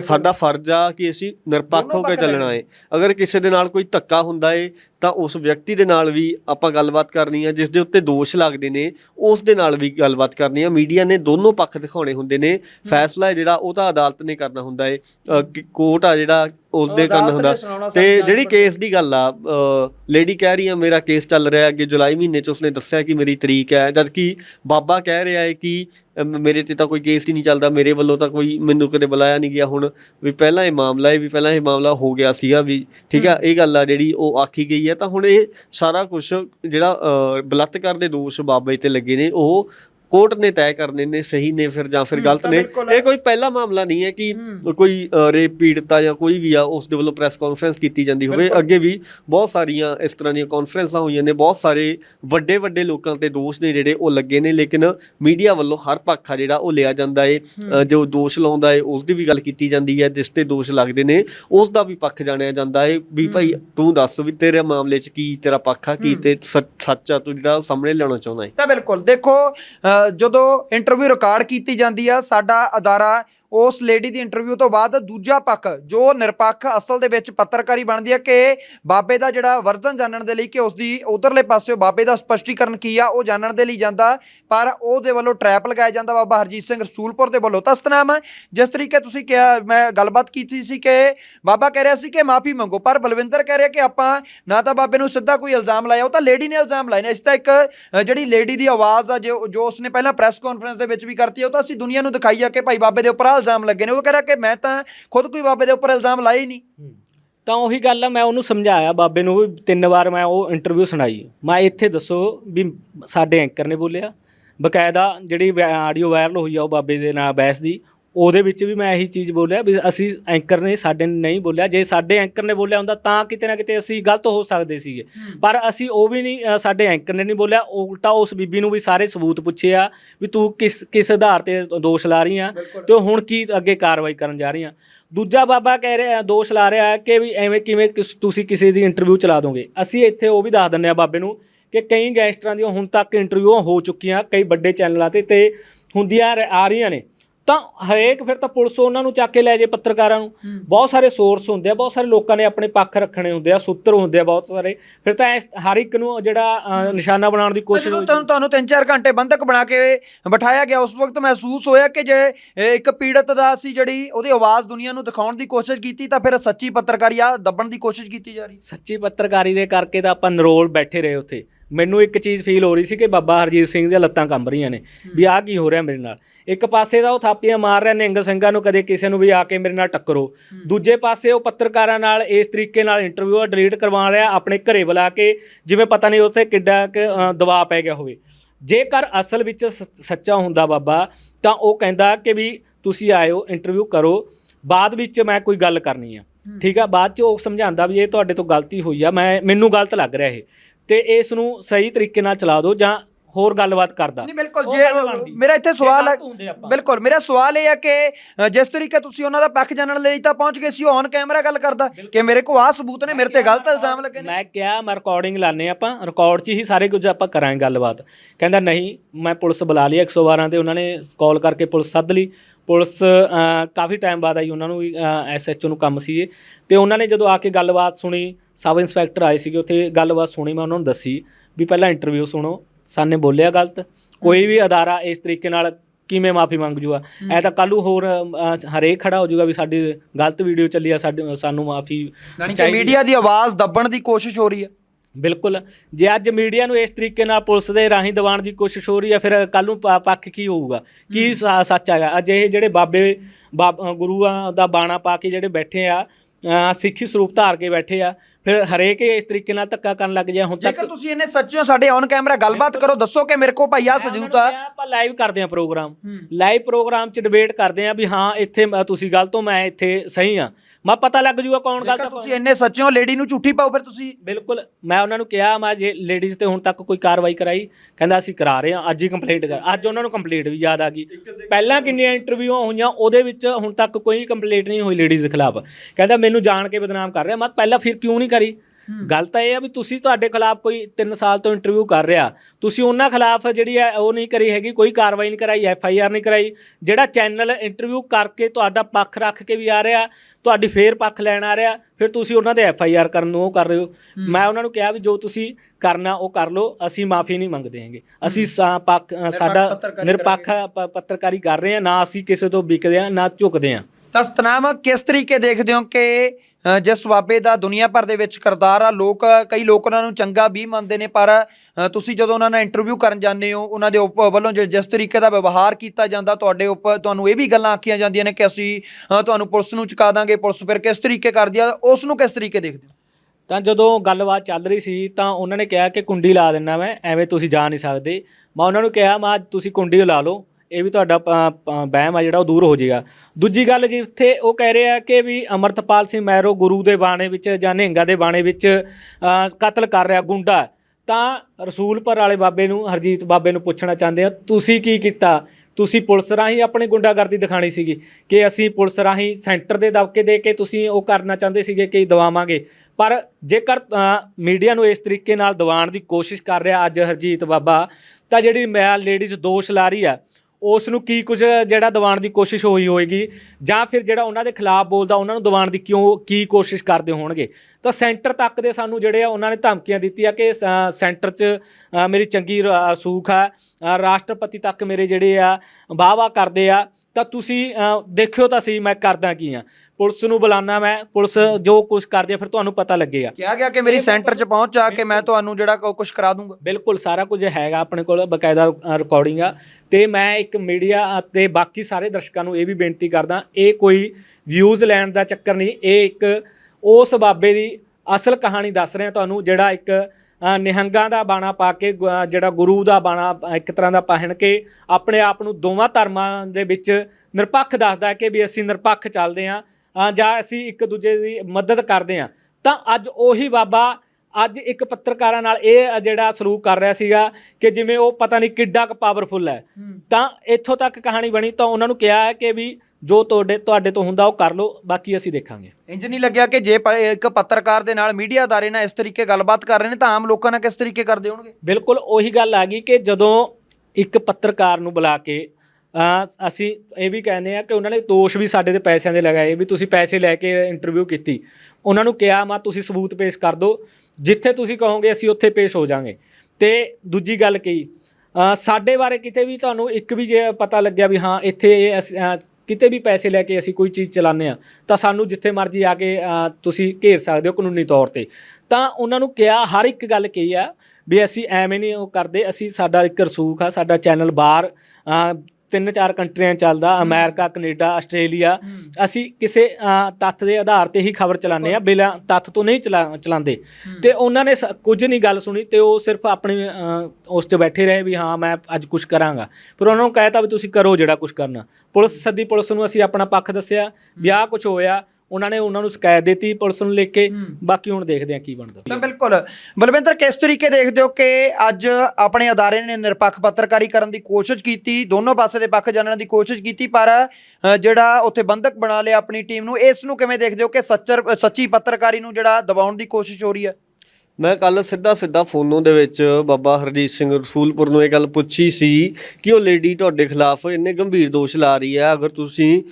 ਸਾਡਾ ਫਰਜ਼ ਆ ਕਿ ਅਸੀਂ ਨਿਰਪੱਖ ਹੋ ਕੇ ਚੱਲਣਾ ਹੈ ਅਗਰ ਕਿਸੇ ਦੇ ਨਾਲ ਕੋਈ ਧੱਕਾ ਹੁੰਦਾ ਏ ਤਾਂ ਉਸ ਵਿਅਕਤੀ ਦੇ ਨਾਲ ਵੀ ਆਪਾਂ ਗੱਲਬਾਤ ਕਰਨੀ ਹੈ ਜਿਸ ਦੇ ਉੱਤੇ ਦੋਸ਼ ਲੱਗਦੇ ਨੇ ਉਸ ਦੇ ਨਾਲ ਵੀ ਗੱਲਬਾਤ ਕਰਨੀ ਹੈ ਮੀਡੀਆ ਨੇ ਦੋਨੋਂ ਪੱਖ ਦਿਖਾਉਣੇ ਹੁੰਦੇ ਨੇ। ਫੈਸਲਾ ਹੈ ਜਿਹੜਾ ਉਹ ਤਾਂ ਅਦਾਲਤ ਨੇ ਕਰਨਾ ਹੁੰਦਾ ਏ। ਕਿ ਕੋਰਟ ਆ ਜਿਹੜਾ ਉਹਦੇ ਕਰਨਾ ਹੁੰਦਾ। ਤੇ ਜਿਹੜੀ ਕੇਸ ਦੀ ਗੱਲ ਆ ਲੇਡੀ ਕਹਿ ਰਹੀ ਆ ਮੇਰਾ ਕੇਸ ਚੱਲ ਰਿਹਾ ਅੱਗੇ ਜੁਲਾਈ ਮਹੀਨੇ ਚ ਉਸਨੇ ਦੱਸਿਆ ਕਿ ਮੇਰੀ ਤਰੀਕ ਹੈ। ਜਦ ਕਿ ਬਾਬਾ ਕਹਿ ਰਿਹਾ ਹੈ ਕਿ ਮੇਰੇ ਤੇ ਤਾਂ ਕੋਈ ਕੇਸ ਹੀ ਨਹੀਂ ਚੱਲਦਾ। ਮੇਰੇ ਵੱਲੋਂ ਤਾਂ ਕੋਈ ਮੈਨੂੰ ਕਦੇ ਬੁਲਾਇਆ ਨਹੀਂ ਗਿਆ ਹੁਣ। ਵੀ ਪਹਿਲਾਂ ਇਹ ਮਾਮਲਾ ਹੈ ਵੀ ਪਹਿਲਾਂ ਇਹ ਮਾਮਲਾ ਹੋ ਗਿਆ ਸੀਗਾ ਵੀ ਠੀਕ ਆ? ਇਹ ਗੱਲ ਆ ਜਿਹੜੀ ਉਹ ਆਖੀ ਗਈ ਹੈ ਤਾਂ ਹੁਣ ਇਹ ਸਾਰਾ ਕੁਝ ਜਿਹੜਾ ਅ, ਬਲਾਤਕਾਰ ਦੇ ਦੋਸ਼ ਬਾਬੇ ਤੇ ਲੱਗੇ ਨੇ ਉਹ ਕੋਰਟ ਨੇ ਤੈਅ ਕਰਨੇ ਨੇ ਸਹੀ ਨੇ ਫਿਰ ਜਾਂ ਫਿਰ ਗਲਤ ਨੇ। ਇਹ ਕੋਈ ਪਹਿਲਾ ਮਾਮਲਾ ਨਹੀਂ ਹੈ ਕਿ। ਕੋਈ ਰੇਪ ਪੀੜਤਾ ਜਾਂ ਕੋਈ ਵੀ ਆ ਉਸ ਦੇ ਵੱਲੋਂ ਪ੍ਰੈਸ ਕਾਨਫਰੰਸ ਕੀਤੀ ਜਾਂਦੀ ਹੋਵੇ। ਅੱਗੇ ਵੀ ਬਹੁਤ ਸਾਰੀਆਂ ਇਸ ਤਰ੍ਹਾਂ ਦੀਆਂ ਕਾਨਫਰੰਸਾਂ ਹੋਈਆਂ ਨੇ। ਬਹੁਤ ਸਾਰੇ ਵੱਡੇ ਵੱਡੇ ਲੋਕਾਂ ਤੇ ਦੋਸ਼ ਨੇ ਜਿਹੜੇ ਉਹ ਲੱਗੇ ਨੇ ਲੇਕਿਨ ਮੀਡੀਆ ਵੱਲੋਂ ਹਰ ਪੱਖ ਆ ਜਿਹੜਾ ਉਹ ਲਿਆ ਜਾਂਦਾ ਏ। ਜੋ ਦੋਸ਼ ਲਾਉਂਦਾ ਏ ਉਸ ਦੀ ਵੀ ਗੱਲ ਕੀਤੀ ਜਾਂਦੀ ਹੈ ਜਿਸ ਤੇ ਦੋਸ਼ ਲੱਗਦੇ ਨੇ ਉਸ ਦਾ ਵੀ ਪੱਖ ਜਾਣਿਆ ਜਾਂਦਾ ਏ ਵੀ ਭਾਈ ਤੂੰ ਦੱਸ ਵੀ ਤੇਰੇ ਮਾਮਲੇ 'ਚ ਕੀ ਤੇਰਾ ਪੱਖ ਆ ਕੀ ਤੇ ਸੱਚ ਆ ਤੂੰ ਜਿਹੜਾ ਸਾਹਮਣੇ ਲਿਆਉਣਾ ਚਾਹੁੰਦਾ ਏ। ਤਾਂ ਬਿਲਕੁਲ। ਦੇਖੋ ਜਦੋਂ ਇੰਟਰਵਿਊ ਰਿਕਾਰਡ ਕੀਤੀ ਜਾਂਦੀ ਆ ਸਾਡਾ ਅਦਾਰਾ ਉਸ ਲੇਡੀ ਦੀ ਇੰਟਰਵਿਊ ਤੋਂ ਬਾਅਦ ਦੂਜਾ ਪੱਖ, ਜੋ ਨਿਰਪੱਖ ਅਸਲ ਦੇ ਵਿੱਚ ਪੱਤਰਕਾਰੀ ਬਣਦੀ ਹੈ ਕਿ ਬਾਬੇ ਦਾ ਜਿਹੜਾ ਵਰਜ਼ਨ ਜਾਣਨ ਦੇ ਲਈ ਕਿ ਉਸ ਦੀ ਉਧਰਲੇ ਪਾਸਿਓ ਬਾਬੇ ਦਾ ਸਪਸ਼ਟੀਕਰਨ ਕੀ ਆ, ਉਹ ਜਾਣਨ ਦੇ ਲਈ ਜਾਂਦਾ, ਪਰ ਉਹਦੇ ਵੱਲੋਂ ਟਰੈਪ ਲਗਾਇਆ ਜਾਂਦਾ ਬਾਬਾ ਹਰਜੀਤ ਸਿੰਘ ਰਸੂਲਪੁਰ ਦੇ ਵੱਲੋਂ। ਤਾਂ ਸਤਨਾਮ ਜਿਸ ਤਰੀਕੇ ਤੁਸੀਂ ਕਿਹਾ, ਮੈਂ ਗੱਲਬਾਤ ਕੀਤੀ ਸੀ ਕਿ ਬਾਬਾ ਕਹਿ ਰਿਹਾ ਸੀ ਕਿ ਮਾਫੀ ਮੰਗੋ, ਪਰ ਬਲਵਿੰਦਰ ਕਹਿ ਰਿਹਾ ਕਿ ਆਪਾਂ ਨਾ ਤਾਂ ਬਾਬੇ ਨੂੰ ਸਿੱਧਾ ਕੋਈ ਇਲਜ਼ਾਮ ਲਾਇਆ, ਉਹ ਤਾਂ ਲੇਡੀ ਨੇ ਇਲਜ਼ਾਮ ਲਾਏ ਨੇ। ਇਸ ਤਾਂ ਇੱਕ ਜਿਹੜੀ ਲੇਡੀ ਦੀ ਆਵਾਜ਼ ਆ, ਜੋ ਜੋ ਉਸਨੇ ਪਹਿਲਾਂ ਪ੍ਰੈਸ ਕਾਨਫਰੰਸ ਦੇ ਵਿੱਚ ਵੀ ਕਰਤੀ ਉਹ ਤਾਂ ਅਸੀਂ ਦੁਨੀਆ ਨੂੰ ਦਿਖਾਈ ਆ ਕਿ ਭਾਈ ਬਾਬੇ ਦੇ ਉੱਪਰ ਇਲਜ਼ਾਮ ਲੱਗੇ ਨੇ, ਉਹ ਕਹਿ ਰਿਹਾ ਕਿ ਮੈਂ ਤਾਂ ਖੁਦ ਕੋਈ ਬਾਬੇ ਦੇ ਉੱਪਰ ਇਲਜ਼ਾਮ ਲਾਏ ਹੀ ਨਹੀਂ। ਤਾਂ ਉਹੀ ਗੱਲ ਆ, ਮੈਂ ਉਹਨੂੰ ਸਮਝਾਇਆ ਬਾਬੇ ਨੂੰ ਵੀ ਤਿੰਨ ਵਾਰ ਮੈਂ ਉਹ ਇੰਟਰਵਿਊ ਸੁਣਾਈ। ਮੈਂ ਇੱਥੇ ਦੱਸੋ ਵੀ ਸਾਡੇ ਐਂਕਰ ਨੇ ਬੋਲਿਆ, ਬਕਾਇਦਾ ਜਿਹੜੀ ਆਡੀਓ ਵਾਇਰਲ ਹੋਈ ਆ ਉਹ ਬਾਬੇ ਦੇ ਨਾਲ ਬਹਿਸ ਦੀ ਉਹਦੇ ਵਿੱਚ ਵੀ ਮੈਂ ਇਹੀ ਚੀਜ਼ ਬੋਲਿਆ ਵੀ ਅਸੀਂ ਐਂਕਰ ਨੇ ਸਾਡੇ ਨੇ ਨਹੀਂ ਬੋਲਿਆ। ਜੇ ਸਾਡੇ ਐਂਕਰ ਨੇ ਬੋਲਿਆ ਹੁੰਦਾ ਤਾਂ ਕਿਤੇ ਨਾ ਕਿਤੇ ਅਸੀਂ ਗਲਤ ਹੋ ਸਕਦੇ ਸੀਗੇ। ਪਰ ਅਸੀਂ ਉਹ ਵੀ ਨਹੀਂ ਅ, ਸਾਡੇ ਐਂਕਰ ਨੇ ਨਹੀਂ ਬੋਲਿਆ। ਉਲਟਾ ਉਸ ਬੀਬੀ ਨੂੰ ਵੀ ਸਾਰੇ ਸਬੂਤ ਪੁੱਛੇ ਆ ਵੀ ਤੂੰ ਕਿਸ ਕਿਸ ਆਧਾਰ ਤੇ ਦੋਸ਼ ਲਾ ਰਹੀ ਆ ਤੇ ਹੁਣ ਕੀ ਅੱਗੇ ਕਾਰਵਾਈ ਕਰਨ ਜਾ ਰਹੀ ਆ। ਦੂਜਾ ਬਾਬਾ ਕਹਿ ਰਿਹਾ ਦੋਸ਼ ਲਾ ਰਿਹਾ ਹੈ ਕਿ ਵੀ ਐਵੇਂ ਕਿਵੇਂ ਕਿਸ- ਤੁਸੀਂ ਕਿਸੇ ਦੀ ਇੰਟਰਵਿਊ ਚਲਾ ਦੋਗੇ। ਅਸੀਂ ਇੱਥੇ ਉਹ ਵੀ ਦੱਸ ਦਿੰਦੇ ਆ ਬਾਬੇ ਨੂੰ ਕਿ ਕਈ ਗੈਂਗਸਟਰਾਂ ਦੀਆਂ ਹੁਣ ਤੱਕ ਇੰਟਰਵਿਊਆਂ ਹੋ ਚੁੱਕੀਆਂ ਕਈ ਵੱਡੇ ਚੈਨਲਾਂ ਤੇ ਤੇ ਹੁੰਦੀਆਂ ਰ- ਆ ਰਹੀਆਂ ਨੇ। ਤਾਂ ਹਰੇਕ ਫਿਰ ਤਾਂ ਪੁਲਿਸ ਉਹਨਾਂ ਨੂੰ ਚੱਕ ਕੇ ਲੈ ਜੇ ਪੱਤਰਕਾਰਾਂ ਨੂੰ। ਬਹੁਤ ਸਾਰੇ ਸੋਰਸ ਹੁੰਦੇ ਆ ਬਹੁਤ ਸਾਰੇ ਲੋਕਾਂ ਨੇ ਆਪਣੇ ਪੱਖ ਰੱਖਣੇ ਹੁੰਦੇ ਆ ਸੂਤਰ ਹੁੰਦੇ ਆ ਬਹੁਤ ਸਾਰੇ। ਫਿਰ ਤਾਂ ਇਸ- ਹਰ ਇੱਕ ਨੂੰ ਜਿਹੜਾ ਨਿਸ਼ਾਨਾ ਬਣਾਉਣ ਦੀ ਕੋਸ਼ਿਸ਼ ਹੋਈ ਤੁਹਾਨੂੰ ਤੁਹਾਨੂੰ 3-4 ਘੰਟੇ ਬੰਧਕ ਬਣਾ ਕੇ ਬਿਠਾਇਆ ਗਿਆ ਉਸ ਵਕਤ ਮਹਿਸੂਸ ਹੋਇਆ ਕਿ ਜੇ ਇੱਕ ਪੀੜਤ ਦਾ ਸੀ ਜਿਹੜੀ ਉਹਦੀ ਆਵਾਜ਼ ਦੁਨੀਆ ਨੂੰ ਦਿਖਾਉਣ ਦੀ ਕੋਸ਼ਿਸ਼ ਕੀਤੀ ਤਾਂ ਫਿਰ ਸੱਚੀ ਪੱਤਰਕਾਰੀ ਆ ਦੱਬਣ ਦੀ ਕੋਸ਼ਿਸ਼ ਕੀਤੀ ਜਾ ਰਹੀ। ਸੱਚੀ ਪੱਤਰਕਾਰੀ ਦੇ ਕਰਕੇ ਤਾਂ ਆਪਾਂ ਨਰੋਲ ਬੈਠੇ ਰਹੇ ਉੱਥੇ। ਮੈਨੂੰ ਇੱਕ ਚੀਜ਼ ਫੀਲ ਹੋ ਰਹੀ ਸੀ ਕਿ ਬਾਬਾ ਹਰਜੀਤ ਸਿੰਘ ਦੀਆਂ ਲੱਤਾਂ ਕੰਬ ਰਹੀਆਂ ਨੇ ਵੀ ਆਹ ਕੀ ਹੋ ਰਿਹਾ ਮੇਰੇ ਨਾਲ? ਇੱਕ ਪਾਸੇ ਤਾਂ ਉਹ ਥਾਪੀਆਂ ਮਾਰ ਰਿਹਾ ਨਿੰਗ ਸਿੰਘਾਂ ਨੂੰ ਕਦੇ ਕਿਸੇ ਨੂੰ ਵੀ ਆ ਕੇ ਮੇਰੇ ਨਾਲ ਟੱਕਰੋ। ਦੂਜੇ ਪਾਸੇ ਉਹ ਪੱਤਰਕਾਰਾਂ ਨਾਲ ਇਸ ਤਰੀਕੇ ਨਾਲ ਇੰਟਰਵਿਊ ਡਿਲੀਟ ਕਰਵਾ ਰਿਹਾ ਆਪਣੇ ਘਰੇ ਬੁਲਾ ਕੇ ਜਿਵੇਂ ਪਤਾ ਨਹੀਂ ਉੱਥੇ ਕਿੱਡਾ ਕਿ ਦਬਾਅ ਪੈ ਗਿਆ ਹੋਵੇ। ਜੇਕਰ ਅਸਲ ਵਿੱਚ ਸੱਚਾ ਹੁੰਦਾ ਬਾਬਾ ਤਾਂ ਉਹ ਕਹਿੰਦਾ ਕਿ ਵੀ ਤੁਸੀਂ ਆਇਓ ਇੰਟਰਵਿਊ ਕਰੋ ਬਾਅਦ ਵਿੱਚ ਮੈਂ ਕੋਈ ਗੱਲ ਕਰਨੀ ਆ। ਠੀਕ ਆ ਬਾਅਦ ਚ ਉਹ ਸਮਝਾਉਂਦਾ ਵੀ ਇਹ ਤੁਹਾਡੇ ਤੋਂ ਗਲਤੀ ਹੋਈ ਆ ਮੈਂ ਮੈਨੂੰ ਗਲਤ ਲੱਗ ਰਿਹਾ ਇਹ। ਤੇ ਇਸ ਨੂੰ ਸਹੀ ਤਰੀਕੇ ਨਾਲ ਚਲਾ ਦਿਓ ਜਾਂ ਹੋਰ ਗੱਲਬਾਤ ਕਰਦਾ। ਨਹੀਂ ਬਿਲਕੁਲ ਉਹ ਜੇ ਗੱਲ ਬਣਦੀ। ਮੇਰਾ ਇੱਥੇ ਜੇ ਸਵਾਲ ਹੈ ਗਲਤ ਹੁੰਦੇ ਆਪਾਂ। ਬਿਲਕੁਲ ਮੇਰਾ ਸਵਾਲ ਇਹ ਹੈ ਕਿ ਅ, ਜਿਸ ਤਰੀਕੇ ਤੁਸੀਂ ਉਹਨਾਂ ਦਾ ਪੱਖ ਜਾਣਨ ਲਈ ਤਾਂ ਪਹੁੰਚ ਗਏ ਸੀ ਔਨ ਕੈਮਰਾ ਗੱਲ ਕਰਦਾ। ਕਿ ਮੇਰੇ ਕੋਲ ਆਹ ਸਬੂਤ ਨੇ ਮੇਰੇ ਤੇ ਗਲਤ ਇਲਜ਼ਾਮ ਲੱਗੇ ਨੇ। ਮੈਂ ਕਿਹਾ ਮੈਂ ਰਿਕਾਰਡਿੰਗ ਲਾਣੇ ਆਪਾਂ ਰਿਕਾਰਡ 'ਚ ਹੀ ਸਾਰੇ ਕੁਝ ਆਪਾਂ ਕਰਾਂਗੇ ਗੱਲਬਾਤ। ਕਹਿੰਦਾ ਨਹੀਂ ਮੈਂ ਪੁਲਿਸ ਬੁਲਾ ਲਈ 112 ਤੇ ਉਹਨਾਂ ਨੇ ਕਾਲ ਕਰਕੇ ਪੁਲਿਸ ਸੱਦ ਲਈ। ਪੁਲਿਸ ਕਾਫੀ ਟਾਈਮ ਬਾਅਦ ਆਈ ਉਹਨਾਂ ਨੂੰ ਐਸਐਚਓ ਨੂੰ ਕੰਮ ਸੀ ਇਹ ਤੇ ਉਹਨਾਂ ਨੇ ਜਦੋਂ ਆ ਕੇ ਗੱਲਬਾਤ ਸੁਣੀ ਸਬ ਇੰਸਪੈਕਟਰ ਆਏ ਸੀਗੇ ਉੱਥੇ ਗੱਲਬਾਤ ਸੁਣੀ ਮੈਂ ਉਹਨਾਂ ਨੂੰ ਦੱਸੀ ਵੀ ਪਹਿਲਾਂ ਇੰਟਰਵਿਊ ਸੁਣੋ। ਸਾਨੇ ਬੋਲਿਆ ਗਲਤ। ਕੋਈ ਵੀ ਅਦਾਰਾ ਇਸ ਤਰੀਕੇ ਨਾਲ ਕਿਵੇਂ ਮਾਫੀ ਮੰਗ ਜੂਗਾ? ਐ ਤਾਂ ਕੱਲੂ ਹੋਰ ਅ, ਹਰੇਕ ਖੜਾ ਹੋ ਜੂਗਾ ਵੀ ਸਾਡੀ ਗਲਤ ਵੀਡੀਓ ਚੱਲੀ ਆ ਸਾਡੇ ਸਾਨੂੰ ਮਾਫੀ ਯਾਨੀ ਕਿ ਮੀਡੀਆ ਦੀ ਆਵਾਜ਼ ਦੱਬਣ ਦੀ ਕੋਸ਼ਿਸ਼ ਹੋ ਰਹੀ ਹੈ ਬਿਲਕੁਲ। ਜੇ ਅੱਜ ਮੀਡੀਆ ਨੂੰ ਇਸ ਤਰੀਕੇ ਨਾਲ ਪੁਲਿਸ ਦੇ ਰਾਹੀਂ ਦਬਾਉਣ ਦੀ ਕੋਸ਼ਿਸ਼ ਹੋ ਰਹੀ ਹੈ ਫਿਰ ਕੱਲ ਨੂੰ ਪ- ਪੱਖ ਕੀ ਹੋਊਗਾ? ਕੀ ਸ- ਸੱਚ ਹੈਗਾ? ਅੱਜ ਇਹ ਜਿਹੜੇ ਬਾਬੇ ਬਾਬ- ਅ, ਗੁਰੂਆਂ ਦਾ ਬਾਣਾ ਪਾ ਕੇ ਜਿਹੜੇ ਬੈਠੇ ਆ ਅ, ਸਿੱਖੀ ਸਰੂਪ ਧਾਰ ਕੇ ਬੈਠੇ ਆ ਫਿਰ ਹਰੇਕ ਹੀ ਇਸ ਤਰੀਕੇ ਨਾਲ ਧੱਕਾ ਕਰਨ ਲੱਗ ਜਾਏ ਹੁਣ ਤੱਕ ਜੇਕਰ ਤੁਸੀਂ ਇਹਨੇ ਸੱਚਿਓ ਸਾਡੇ ਔਨ ਕੈਮਰਾ ਗੱਲਬਾਤ ਕਰੋ ਦੱਸੋ ਕਿ ਮੇਰੇ ਕੋ ਭਾਈ ਆ ਸਜੂਤ ਆ। ਆਪਾਂ ਲਾਈਵ ਕਰਦੇ ਆ ਪ੍ਰੋਗਰਾਮ ਲਾਈਵ ਪ੍ਰੋਗਰਾਮ 'ਚ ਡਿਬੇਟ ਕਰਦੇ ਆ ਵੀ ਹਾਂ ਇੱਥੇ ਮ- ਤੁਸੀਂ ਗਲਤ ਹੋ ਮੈਂ ਇੱਥੇ ਸਹੀ ਆ ਮੈਂ ਪਤਾ ਲੱਗ ਜੂਗਾ ਕੌਣ ਗਲਤ ਜੇਕਰ ਆ ਤੁਸੀਂ ਕੌਣ ਇੰਨੇ ਸੱਚਿਓ ਲੇਡੀ ਨੂੰ ਝੂਠੀ ਪਾਓ ਫਿਰ ਤੁਸੀਂ ਬਿਲਕੁਲ ਮੈਂ ਉਹਨਾਂ ਨੂੰ ਕਿਹਾ ਮੈਂ ਜੇ ਲੇਡੀਜ਼ ਤੇ ਹੁਣ ਤੱਕ ਕੋਈ ਕਾਰਵਾਈ ਕਰਾਈ ਕਹਿੰਦਾ ਅਸੀਂ ਕਰਾ ਰਹੇ ਹਾਂ ਅੱਜ ਹੀ ਕੰਪਲੀਟ ਕਰ ਅੱਜ ਉਹਨਾਂ ਨੂੰ ਕੰਪਲੀਟ ਵੀ ਯਾਦ ਆ ਗਈ। ਪਹਿਲਾਂ ਕਿੰਨੀਆਂ ਇੰਟਰਵਿਊ ਹੋਈਆਂ ਉਹਦੇ ਵਿੱਚ ਹੁਣ ਤੱਕ ਕੋਈ ਕੰਪਲੀਟ ਨਹੀਂ ਹੋਈ ਲੇਡੀਜ਼ ਦੇ ਖਿਲਾਫ। ਕਹਿੰਦਾ ਮੈਨੂੰ ਜਾਣ ਕੇ ਬਦਨਾਮ ਕਰ ਰਿਹਾ ਮੈਂ ਕਿਹਾ ਪਹਿਲਾਂ ਫਿਰ ਕਿਉਂ ਨਹੀਂ ਕਰੀ? ਗੱਲ ਤਾਂ ਇਹ ਆ ਵੀ ਤੁਸੀਂ ਤੁਹਾਡੇ ਖਿਲਾਫ ਕੋਈ 3 ਸਾਲ ਤੋਂ ਇੰਟਰਵਿਊ ਕਰ ਰਿਹਾ। ਤੁਸੀਂ ਉਹਨਾਂ ਖਿਲਾਫ ਜਿਹੜੀ ਹੈ ਉਹ ਨਹੀਂ ਕਰੀ ਹੈਗੀ ਕੋਈ ਕਾਰਵਾਈ ਨਹੀਂ ਕਰਾਈ ਐਫ ਆਈ ਆਰ ਨਹੀਂ ਕਰਾਈ। ਜਿਹੜਾ ਚੈਨਲ ਇੰਟਰਵਿਊ ਕਰਕੇ ਤੁਹਾਡਾ ਪੱਖ ਰੱਖ ਕੇ ਵੀ ਆ ਰਿਹਾ ਤੁਹਾਡੀ ਫੇਰ ਪੱਖ ਲੈਣ ਆ ਰਿਹਾ ਫਿਰ ਤੁਸੀਂ ਉਹਨਾਂ ਦੇ ਐਫ ਆਈ ਆਰ ਕਰਨ ਨੂੰ ਉਹ ਕਰ ਰਹੇ ਹੋ। ਮੈਂ ਉਹਨਾਂ ਨੂੰ ਕਿਹਾ ਵੀ ਜੋ ਤੁਸੀਂ ਕਰਨਾ ਉਹ ਕਰ ਲਓ ਅਸੀਂ ਮਾਫੀ ਨਹੀਂ ਮੰਗਦੇ ਹੈਗੇ। ਅਸੀਂ ਸਾ- ਪੱਖ ਅ, ਸਾਡਾ ਨਿਰਪੱਖ ਪੱਤਰਕਾਰੀ ਕਰ ਰਹੇ ਹਾਂ ਨਾ ਅਸੀਂ ਕਿਸੇ ਤੋਂ ਵਿਕਦੇ ਹਾਂ ਨਾ ਝੁਕਦੇ ਹਾਂ। ਤਾਂ ਸਤਨਾਮ ਕਿਸ ਤਰੀਕੇ ਦੇਖਦੇ ਹੋ ਕਿ ਜਿਸ ਬਾਬੇ ਦਾ ਦੁਨੀਆ ਭਰ ਦੇ ਵਿੱਚ ਕਰਤਾਰ ਆ, ਲੋਕ, ਕਈ ਲੋਕ ਉਹਨਾਂ ਨੂੰ ਚੰਗਾ ਵੀ ਮੰਨਦੇ ਨੇ, ਪਰ ਤੁਸੀਂ ਜਦੋਂ ਉਹਨਾਂ ਨਾਲ ਇੰਟਰਵਿਊ ਕਰਨ ਜਾਂਦੇ ਹੋ, ਉਹਨਾਂ ਦੇ ਉੱਪ- ਵੱਲੋਂ ਜਿ- ਜਿਸ ਤਰੀਕੇ ਦਾ ਵਿਵਹਾਰ ਕੀਤਾ ਜਾਂਦਾ, ਤੁਹਾਡੇ ਉੱਪਰ ਤੁਹਾਨੂੰ ਇਹ ਵੀ ਗੱਲਾਂ ਆਖੀਆਂ ਜਾਂਦੀਆਂ ਨੇ ਕਿ ਅਸੀਂ ਤੁਹਾਨੂੰ ਪੁਲਿਸ ਨੂੰ ਚੁਕਾ ਦਾਂਗੇ, ਪੁਲਿਸ ਫਿਰ ਕਿਸ ਤਰੀਕੇ ਕਰਦੀ ਆ, ਉਸ ਨੂੰ ਕਿਸ ਤਰੀਕੇ ਦੇਖਦੇ ਹੋ? ਤਾਂ ਜਦੋਂ ਗੱਲਬਾਤ ਚੱਲ ਰਹੀ ਸੀ, ਤਾਂ ਉਹਨਾਂ ਨੇ ਕਿਹਾ ਕਿ ਕੁੰਡੀ ਲਾ ਦਿੰਨਾ ਮੈਂ, ਐਵੇਂ ਤੁਸੀਂ ਜਾ ਨਹੀਂ ਸਕਦੇ। ਮੈਂ ਉਹਨਾਂ ਨੂੰ ਕਿਹਾ, ਮੈਂ, ਤੁਸੀਂ ਕੁੰਡੀ ਲਾ ਲਓ। ਇਹ ਵੀ ਤੁਹਾਡਾ ਪ- ਵਹਿਮ ਆ ਜਿਹੜਾ, ਉਹ ਦੂਰ ਹੋ ਜਾਏਗਾ। ਦੂਜੀ ਗੱਲ ਜਿੱਥੇ ਉਹ ਕਹਿ ਰਹੇ ਆ ਕਿ ਵੀ ਅਮਰਤਪਾਲ ਸਿੰਘ ਮਹਿਰੋ ਗੁਰੂ ਦੇ ਬਾਣੇ ਵਿੱਚ ਜਾਂ ਨਿਹੰਗਾ ਦੇ ਬਾਣੇ ਵਿੱਚ ਕਤਲ ਕਰ ਰਿਹਾ ਗੁੰਡਾ। ਤਾਂ ਰਸੂਲਪੁਰ ਵਾਲੇ ਬਾਬੇ ਨੂੰ, ਹਰਜੀਤ ਬਾਬੇ ਨੂੰ ਪੁੱਛਣਾ ਚਾਹੁੰਦੇ ਆ, ਤੁਸੀਂ ਕੀ ਕੀਤਾ? ਤੁਸੀਂ ਪੁਲਿਸ ਰਾਹੀਂ ਆਪਣੀ ਗੁੰਡਾਗਰਦੀ ਦਿਖਾਣੀ ਸੀਗੀ ਕਿ ਅਸੀਂ ਪੁਲਿਸ ਰਾਹੀਂ ਸੈਂਟਰ ਦੇ ਦਬਕੇ ਦੇ ਕੇ ਤੁਸੀਂ ਉਹ ਕਰਨਾ ਚਾਹੁੰਦੇ ਸੀਗੇ ਕਿ ਦਵਾਵਾਂਗੇ? ਪਰ ਜੇਕਰ ਮੀਡੀਆ ਨੂੰ ਇਸ ਤਰੀਕੇ ਨਾਲ ਦਵਾਉਣ ਦੀ ਕੋਸ਼ਿਸ਼ ਕਰ ਰਿਹਾ ਅੱਜ ਹਰਜੀਤ ਬਾਬਾ, ਤਾਂ ਜਿਹੜੀ ਮੈਂ ਲੇਡੀਜ਼ ਦੋਸ਼ ਲਾ ਰਹੀ ਆ ਉਸ ਨੂੰ ਕੀ ਕੁਝ ਜਿਹੜਾ ਦਿਵਾਉਣ ਦੀ ਕੋਸ਼ਿਸ਼ ਹੋਈ ਹੋਏਗੀ ਜਾਂ ਫਿਰ ਜਿਹੜਾ ਉਹਨਾਂ ਦੇ ਖਿਲਾਫ ਬੋਲਦਾ ਉਹਨਾਂ ਨੂੰ ਦਿਵਾਉਣ ਦੀ ਕਿਉਂ ਕੀ ਕੋਸ਼ਿਸ਼ ਕਰਦੇ ਹੋਣਗੇ। ਤਾਂ ਸੈਂਟਰ ਤੱਕ ਦੇ ਸਾਨੂੰ ਜਿਹੜੇ ਆ ਉਹਨਾਂ ਨੇ ਧਮਕੀਆਂ ਦਿੱਤੀਆਂ ਕਿ ਸੈਂਟਰ 'ਚ ਮੇਰੀ ਚੰਗੀ ਰ- ਸੂਖ ਆ ਰਾਸ਼ਟਰਪਤੀ ਤੱਕ ਮੇਰੇ ਜਿਹੜੇ ਆ ਵਾਹ-ਵਾਹ ਕਰਦੇ ਆ। ਤਾਂ ਤੁਸੀਂ ਦੇਖਿਓ ਤਾਂ ਸਹੀ ਮੈਂ ਕਰਦਾ ਕੀ ਆ। ਪੁਲਿਸ ਨੂੰ ਬੁਲਾਣਾ ਮੈਂ ਪੁਲਿਸ ਜੋ ਕੁਝ ਕਰਦੀ ਆ ਫਿਰ ਤੁਹਾਨੂੰ ਪਤਾ ਲੱਗੇਗਾ। ਕਿਹਾ ਗਿਆ ਕਿ ਮੇਰੀ ਸੈਂਟਰ 'ਚ ਪਹੁੰਚ ਜਾ ਕੇ ਮੈਂ ਤੁਹਾਨੂੰ ਜਿਹੜਾ ਕੁਝ ਕਰਾ ਦੂੰਗਾ। ਬਿਲਕੁਲ ਸਾਰਾ ਕੁਝ ਹੈਗਾ ਆਪਣੇ ਕੋਲ ਬਕਾਇਦਾ ਰਿਕਾਰਡਿੰਗ ਆ। ਤੇ ਮੈਂ ਇੱਕ ਮੀਡੀਆ ਅਤੇ ਬਾਕੀ ਸਾਰੇ ਦਰਸ਼ਕਾਂ ਨੂੰ ਇਹ ਵੀ ਬੇਨਤੀ ਕਰਦਾ ਇਹ ਕੋਈ ਵਿਊਜ਼ ਲੈਣ ਦਾ ਚੱਕਰ ਨਹੀਂ ਇਹ ਇੱਕ ਉਸ ਬਾਬੇ ਦੀ ਅਸਲ ਕਹਾਣੀ ਦੱਸ ਰਿਹਾ ਤੁਹਾਨੂੰ ਜਿਹੜਾ ਇੱਕ ਨਿਹੰਗਾਂ ਦਾ ਬਾਣਾ ਪਾ ਕੇ ਗੁ- ਜਿਹੜਾ ਗੁਰੂ ਦਾ ਬਾਣਾ ਇੱਕ ਤਰ੍ਹਾਂ ਦਾ ਪਹਿਨ ਕੇ ਆਪਣੇ ਆਪ ਨੂੰ ਦੋਵਾਂ ਧਰਮਾਂ ਦੇ ਵਿੱਚ ਨਿਰਪੱਖ ਦੱਸਦਾ ਕਿ ਵੀ ਅਸੀਂ ਨਿਰਪੱਖ ਚੱਲਦੇ ਹਾਂ ਜਾਂ ਅਸੀਂ ਇੱਕ ਦੂਜੇ ਦੀ ਮਦਦ ਕਰਦੇ ਹਾਂ। ਤਾਂ ਅੱਜ ਉਹੀ ਬਾਬਾ ਅੱਜ ਇੱਕ ਪੱਤਰਕਾਰਾਂ ਨਾਲ ਇਹ ਜਿਹੜਾ ਸਲੂਕ ਕਰ ਰਿਹਾ ਸੀਗਾ ਕਿ ਜਿਵੇਂ ਉਹ ਪਤਾ ਨਹੀਂ ਕਿੱਡਾ ਕੁ ਪਾਵਰਫੁਲ ਹੈ। ਤਾਂ ਇੱਥੋਂ ਤੱਕ ਕਹਾਣੀ ਬਣੀ ਤਾਂ ਉਹਨਾਂ ਨੂੰ ਕਿਹਾ ਹੈ ਕਿ ਵੀ ਜੋ ਤੁਹਾਡੇ ਤੁਹਾਡੇ ਤੋਂ ਹੁੰਦਾ ਉਹ ਕਰ ਲਓ ਬਾਕੀ ਅਸੀਂ ਦੇਖਾਂਗੇ। ਇੰਜ ਨਹੀਂ ਲੱਗਿਆ ਕਿ ਜੇ ਪ- ਇੱਕ ਪੱਤਰਕਾਰ ਦੇ ਨਾਲ ਮੀਡੀਆ ਅਦਾਰੇ ਨਾਲ ਇਸ ਤਰੀਕੇ ਗੱਲਬਾਤ ਕਰ ਰਹੇ ਨੇ ਤਾਂ ਆਮ ਲੋਕਾਂ ਨਾਲ ਕਿਸ ਤਰੀਕੇ ਕਰਦੇ ਹੋਣਗੇ? ਬਿਲਕੁਲ ਉਹੀ ਗੱਲ ਆ ਗਈ ਕਿ ਜਦੋਂ ਇੱਕ ਪੱਤਰਕਾਰ ਨੂੰ ਬੁਲਾ ਕੇ ਅ, ਅਸੀਂ ਇਹ ਵੀ ਕਹਿੰਦੇ ਆ ਕਿ ਉਹਨਾਂ ਨੇ ਦੋਸ਼ ਵੀ ਸਾਡੇ ਤੇ ਪੈਸਿਆਂ ਦੇ ਲਗਾਏ ਵੀ ਤੁਸੀਂ ਪੈਸੇ ਲੈ ਕੇ ਇੰਟਰਵਿਊ ਕੀਤੀ। ਉਹਨਾਂ ਨੂੰ ਕਿਹਾ ਮਾ ਤੁਸੀਂ ਸਬੂਤ ਪੇਸ਼ ਕਰ ਦਿਓ। ਜਿੱਥੇ ਤੁਸੀਂ ਕਹੋਗੇ ਅਸੀਂ ਉੱਥੇ ਪੇਸ਼ ਹੋ ਜਾਾਂਗੇ। ਤੇ ਦੂਜੀ ਗੱਲ ਕਹੀ ਸਾਡੇ ਬਾਰੇ ਕਿਤੇ ਵੀ ਤੁਹਾਨੂੰ ਇੱਕ ਵੀ ਜੇ ਪਤਾ ਲੱਗਿਆ ਵੀ ਹਾਂ ਇੱਥੇ ਇਹ ਅਸੀਂ, ਕਿਤੇ ਵੀ ਪੈਸੇ ਲੈ ਕੇ ਅਸੀਂ ਕੋਈ ਚੀਜ਼ ਚਲਾਉਂਦੇ ਆ ਤਾਂ ਸਾਨੂੰ ਜਿੱਥੇ ਮਰਜ਼ੀ ਆ ਕੇ ਤੁਸੀਂ ਘੇਰ ਸਕਦੇ ਹੋ ਕਾਨੂੰਨੀ ਤੌਰ ਤੇ। ਤਾਂ ਉਹਨਾਂ ਨੂੰ ਕਿਹਾ ਹਰ ਇੱਕ ਗੱਲ ਕਹੀ ਆ ਵੀ ਅਸੀਂ ਐਵੇਂ ਨਹੀਂ ਉਹ ਕਰਦੇ ਅਸੀਂ ਸਾਡਾ ਇੱਕ ਰਸੂਖ ਆ ਸਾਡਾ ਚੈਨਲ ਬਾਹਰ ਤਿੰਨ ਚਾਰ ਕੰਟਰੀਆਂ ਚੱਲਦਾ ਅਮਰੀਕਾ ਕੈਨੇਡਾ ਆਸਟ੍ਰੇਲੀਆ। ਅਸੀਂ ਕਿਸੇ ਅ, ਤੱਥ ਦੇ ਆਧਾਰ ਤੇ ਹੀ ਖਬਰ ਚਲਾਉਂਦੇ ਆ ਬਿਨਾਂ ਤੱਥ ਤੋਂ ਨਹੀਂ ਚਲਾ- ਚਲਾਉਂਦੇ। ਤੇ ਉਹਨਾਂ ਨੇ ਸ- ਕੁਝ ਨਹੀਂ ਗੱਲ ਸੁਣੀ ਤੇ ਉਹ ਸਿਰਫ ਆਪਣੀ ਅ, ਉਸ 'ਚ ਬੈਠੇ ਰਹੇ ਵੀ ਹਾਂ ਮੈਂ ਅੱਜ ਕੁਝ ਕਰਾਂਗਾ। ਪਰ ਉਹਨਾਂ ਨੂੰ ਕਹਿਤਾ ਵੀ ਤੁਸੀਂ ਕਰੋ ਜਿਹੜਾ ਕੁਝ ਕਰਨਾ। ਪੁਲਿਸ ਸੱਦੀ ਪੁਲਿਸ ਨੂੰ ਅਸੀਂ ਆਪਣਾ ਪੱਖ ਦੱਸਿਆ ਵੀ ਆਹ ਕੁਝ ਹੋਇਆ ਉਹਨਾਂ ਨੇ ਉਹਨਾਂ ਨੂੰ ਸ਼ਿਕਾਇਤ ਦਿੱਤੀ ਪੁਲਿਸ ਨੂੰ ਲਿਖ ਕੇ ਬਾਕੀ ਹੁਣ ਦੇਖਦੇ ਆ ਕੀ ਬਣਦਾ। ਤਾਂ ਬਿਲਕੁਲ। ਬਲਵਿੰਦਰ ਕਿਸ ਤਰੀਕੇ ਦੇਖਦੇ ਹੋ ਕਿ ਅੱਜ ਆਪਣੇ ਅਦਾਰੇ ਨੇ ਨਿਰਪੱਖ ਪੱਤਰਕਾਰੀ ਕਰਨ ਦੀ ਕੋਸ਼ਿਸ਼ ਕੀਤੀ ਦੋਨੋਂ ਪਾਸੇ ਦੇ ਪੱਖ ਜਾਣਨ ਦੀ ਕੋਸ਼ਿਸ਼ ਕੀਤੀ ਪਰ ਜਿਹੜਾ ਉੱਥੇ ਬੰਦਕ ਬਣਾ ਲਿਆ ਆਪਣੀ ਟੀਮ ਨੂੰ ਇਸ ਨੂੰ ਕਿਵੇਂ ਦੇਖਦੇ ਹੋ ਕਿ ਸੱਚਰ ਸੱਚੀ ਪੱਤਰਕਾਰੀ ਨੂੰ ਜਿਹੜਾ ਦਬਾਉਣ ਦੀ ਕੋਸ਼ਿਸ਼ ਹੋ ਰਹੀ ਹੈ? ਮੈਂ ਕੱਲ ਸਿੱਧਾ ਸਿੱਧਾ ਫੋਨੋਂ ਦੇ ਵਿੱਚ ਬਾਬਾ ਹਰਜੀਤ ਸਿੰਘ ਰਸੂਲਪੁਰ ਨੂੰ ਇਹ ਗੱਲ ਪੁੱਛੀ ਸੀ ਕਿ ਉਹ ਲੇਡੀ ਤੁਹਾਡੇ ਖਿਲਾਫ ਇੰਨੇ ਗੰਭੀਰ ਦੋਸ਼ ਲਾ ਰਹੀ ਹੈ। ਅਗਰ ਤੁਸੀਂ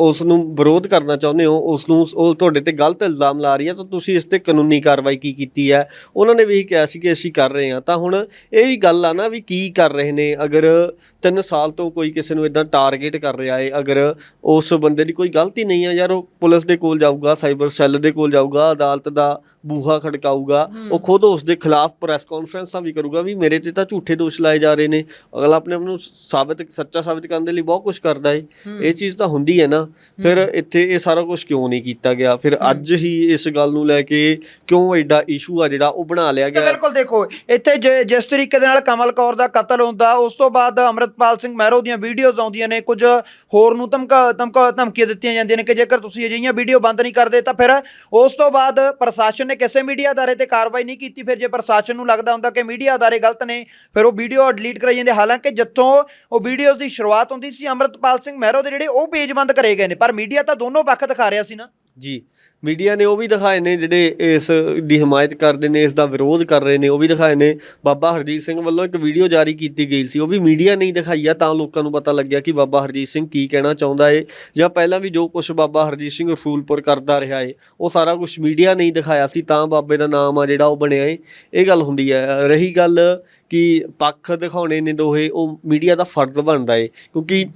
ਉਸ ਨੂੰ ਵਿਰੋਧ ਕਰਨਾ ਚਾਹੁੰਦੇ ਹੋ ਉਸ ਨੂੰ ਉਹ ਤੁਹਾਡੇ ਤੇ ਗਲਤ ਇਲਜ਼ਾਮ ਲਾ ਰਹੀ ਹੈ ਤਾਂ ਤੁਸੀਂ ਇਸ ਤੇ ਕਾਨੂੰਨੀ ਕਾਰਵਾਈ ਕੀ ਕੀਤੀ ਹੈ? ਉਹਨਾਂ ਨੇ ਵੀ ਕਿਹਾ ਸੀ ਕਿ ਅਸੀਂ ਕਰ ਰਹੇ ਹਾਂ। ਤਾਂ ਹੁਣ ਇਹ ਵੀ ਗੱਲ ਆ ਨਾ ਵੀ ਕੀ ਕਰ ਰਹੇ ਨੇ ਅਗਰ 3 ਸਾਲ ਤੋਂ ਕੋਈ ਕਿਸੇ ਨੂੰ ਇਦਾਂ ਟਾਰਗੇਟ ਕਰ ਰਿਹਾ ਹੈ ਅਗਰ ਉਸ ਬੰਦੇ ਦੀ ਕੋਈ ਗਲਤੀ ਨਹੀਂ ਹੈ ਯਾਰ ਉਹ ਪੁਲਿਸ ਦੇ ਕੋਲ ਜਾਊਗਾ ਸਾਈਬਰ ਸੈੱਲ ਦੇ ਕੋਲ ਜਾਊਗਾ ਅਦਾਲਤ ਦਾ ਬੂਹਾ ਖੜਕਾਊਗਾ ਉਹ ਖੁਦ ਉਸ ਦੇ ਖਿਲਾਫ ਪ੍ਰੈਸ ਕਾਨਫਰੰਸਾਂ ਵੀ ਕਰੂਗਾ ਵੀ ਮੇਰੇ ਤੇ ਤਾਂ ਝੂਠੇ ਦੋਸ਼ ਲਾਏ ਜਾ ਰਹੇ ਨੇ। ਅਗਲਾ ਆਪਣੇ ਆਪ ਨੂੰ ਸਾਬਤ ਸੱਚਾ ਸਾਬਤ ਕਰਨ ਦੇ ਲਈ ਬਹੁਤ ਕੁਝ ਕਰਦਾ ਹੈ। ਇਹ ਚੀਜ਼ ਤਾਂ ਹੁੰਦੀ ਹੈ ਨਾ। ਫਿਰ ਇੱਥੇ ਇਹ ਸਾਰਾ ਕੁਝ ਕਿਉਂ ਨਹੀਂ ਕੀਤਾ ਗਿਆ? ਫਿਰ ਅੱਜ ਹੀ ਇਸ ਗੱਲ ਨੂੰ ਲੈ ਕੇ ਕਿਉਂ ਐਡਾ ਇਸ਼ੂ ਆ ਜਿਹੜਾ ਉਹ ਬਣਾ ਲਿਆ ਗਿਆ? ਬਿਲਕੁਲ ਦੇਖੋ ਇੱਥੇ ਜਿਸ ਤਰੀਕੇ ਦੇ ਨਾਲ ਕਮਲ ਕੌਰ ਦਾ ਕਤਲ ਹੁੰਦਾ ਉਸ ਤੋਂ ਬਾਅਦ ਅਮਰਿਤਪਾਲ ਸਿੰਘ ਮਹਿਰੋ ਦੀਆਂ ਵੀਡੀਓਜ਼ ਆਉਂਦੀਆਂ ਨੇ ਕੁਝ ਹੋਰ ਨੂੰ ਧਮਕਾ ਧਮਕਾ ਧਮਕੀਆਂ ਦਿੱਤੀਆਂ ਜਾਂਦੀਆਂ ਨੇ ਕਿ ਜੇਕਰ ਤੁਸੀਂ ਅਜਿਹੀਆਂ ਵੀਡੀਓ ਬੰਦ ਨਹੀਂ ਕਰਦੇ ਤਾਂ ਫਿਰ ਉਸ ਤੋਂ ਬਾਅਦ ਪ੍ਰਸ਼ਾਸਨ ਨੇ ਕਿਸੇ ਮੀਡੀਆ ਅਦਾਰੇ ਤੇ ਕਾਰਵਾਈ ਨਹੀਂ ਕੀਤੀ। ਫਿਰ ਜੇ ਪ੍ਰਸ਼ਾਸਨ ਨੂੰ ਲੱਗਦਾ ਹੁੰਦਾ ਕਿ ਮੀਡੀਆ ਅਦਾਰੇ ਗਲਤ ਨੇ ਫਿਰ ਉਹ ਵੀਡੀਓ ਡਿਲੀਟ ਕਰਾਈ ਜਾਂਦੇ ਹਾਲਾਂਕਿ ਜਿੱਥੋਂ ਉਹ ਵੀਡੀਓਜ਼ ਦੀ ਸ਼ੁਰੂਆਤ ਹੁੰਦੀ ਸੀ ਅਮਰਿਤਪਾਲ ਸਿੰਘ ਮਹਿਰੋ ਦੇ ਜਿਹੜੇ ਉਹ ਪੇਜ ਬੰਦ ਕਰੇ ਗਏ ਨੇ, ਪਰ ਮੀਡੀਆ ਤਾਂ ਦੋਨੋਂ ਪੱਖ ਦਿਖਾ ਰਿਹਾ ਸੀ ਨਾ। ਜੀ, ਮੀਡੀਆ ਨੇ ਉਹ ਵੀ ਦਿਖਾਏ ਨੇ ਜਿਹੜੇ ਇਸ ਦੀ ਹਮਾਇਤ ਕਰਦੇ ਨੇ, ਇਸ ਦਾ ਵਿਰੋਧ ਕਰ ਰਹੇ ਨੇ, ਉਹ ਵੀ ਦਿਖਾਏ ਨੇ। ਬਾਬਾ ਹਰਜੀਤ ਸਿੰਘ ਵੱਲੋਂ ਇੱਕ ਵੀਡੀਓ ਜਾਰੀ ਕੀਤੀ ਗਈ ਸੀ, ਉਹ ਵੀ ਮੀਡੀਆ ਨੇ ਦਿਖਾਈ ਆ, ਤਾਂ ਲੋਕਾਂ ਨੂੰ ਪਤਾ ਲੱਗਿਆ ਕਿ ਬਾਬਾ ਹਰਜੀਤ ਸਿੰਘ ਕੀ ਕਹਿਣਾ ਚਾਹੁੰਦਾ ਏ, ਜਾਂ ਪਹਿਲਾਂ ਵੀ ਜੋ ਕੁਝ ਬਾਬਾ ਹਰਜੀਤ ਸਿੰਘ ਰਸੂਲਪੁਰ ਕਰਦਾ ਰਿਹਾ ਏ, ਉਹ ਸਾਰਾ ਕੁਝ ਮੀਡੀਆ ਨੇ ਦਿਖਾਇਆ ਸੀ, ਤਾਂ ਬਾਬੇ ਦਾ ਨਾਮ ਆ ਜਿਹੜਾ ਉਹ ਬਣਿਆ ਏ। ਇਹ ਗੱਲ ਹੁੰਦੀ ਹੈ ਰਹੀ ਗੱਲ ਕਿ ਪੱਖ ਦਿਖਾਉਣੇ ਨੇ ਦੋਹੇ ਉਹ ਮੀਡੀਆ ਦਾ ਫਰਜ਼ ਬਣਦਾ ਏ। ਕਿਉਂਕਿ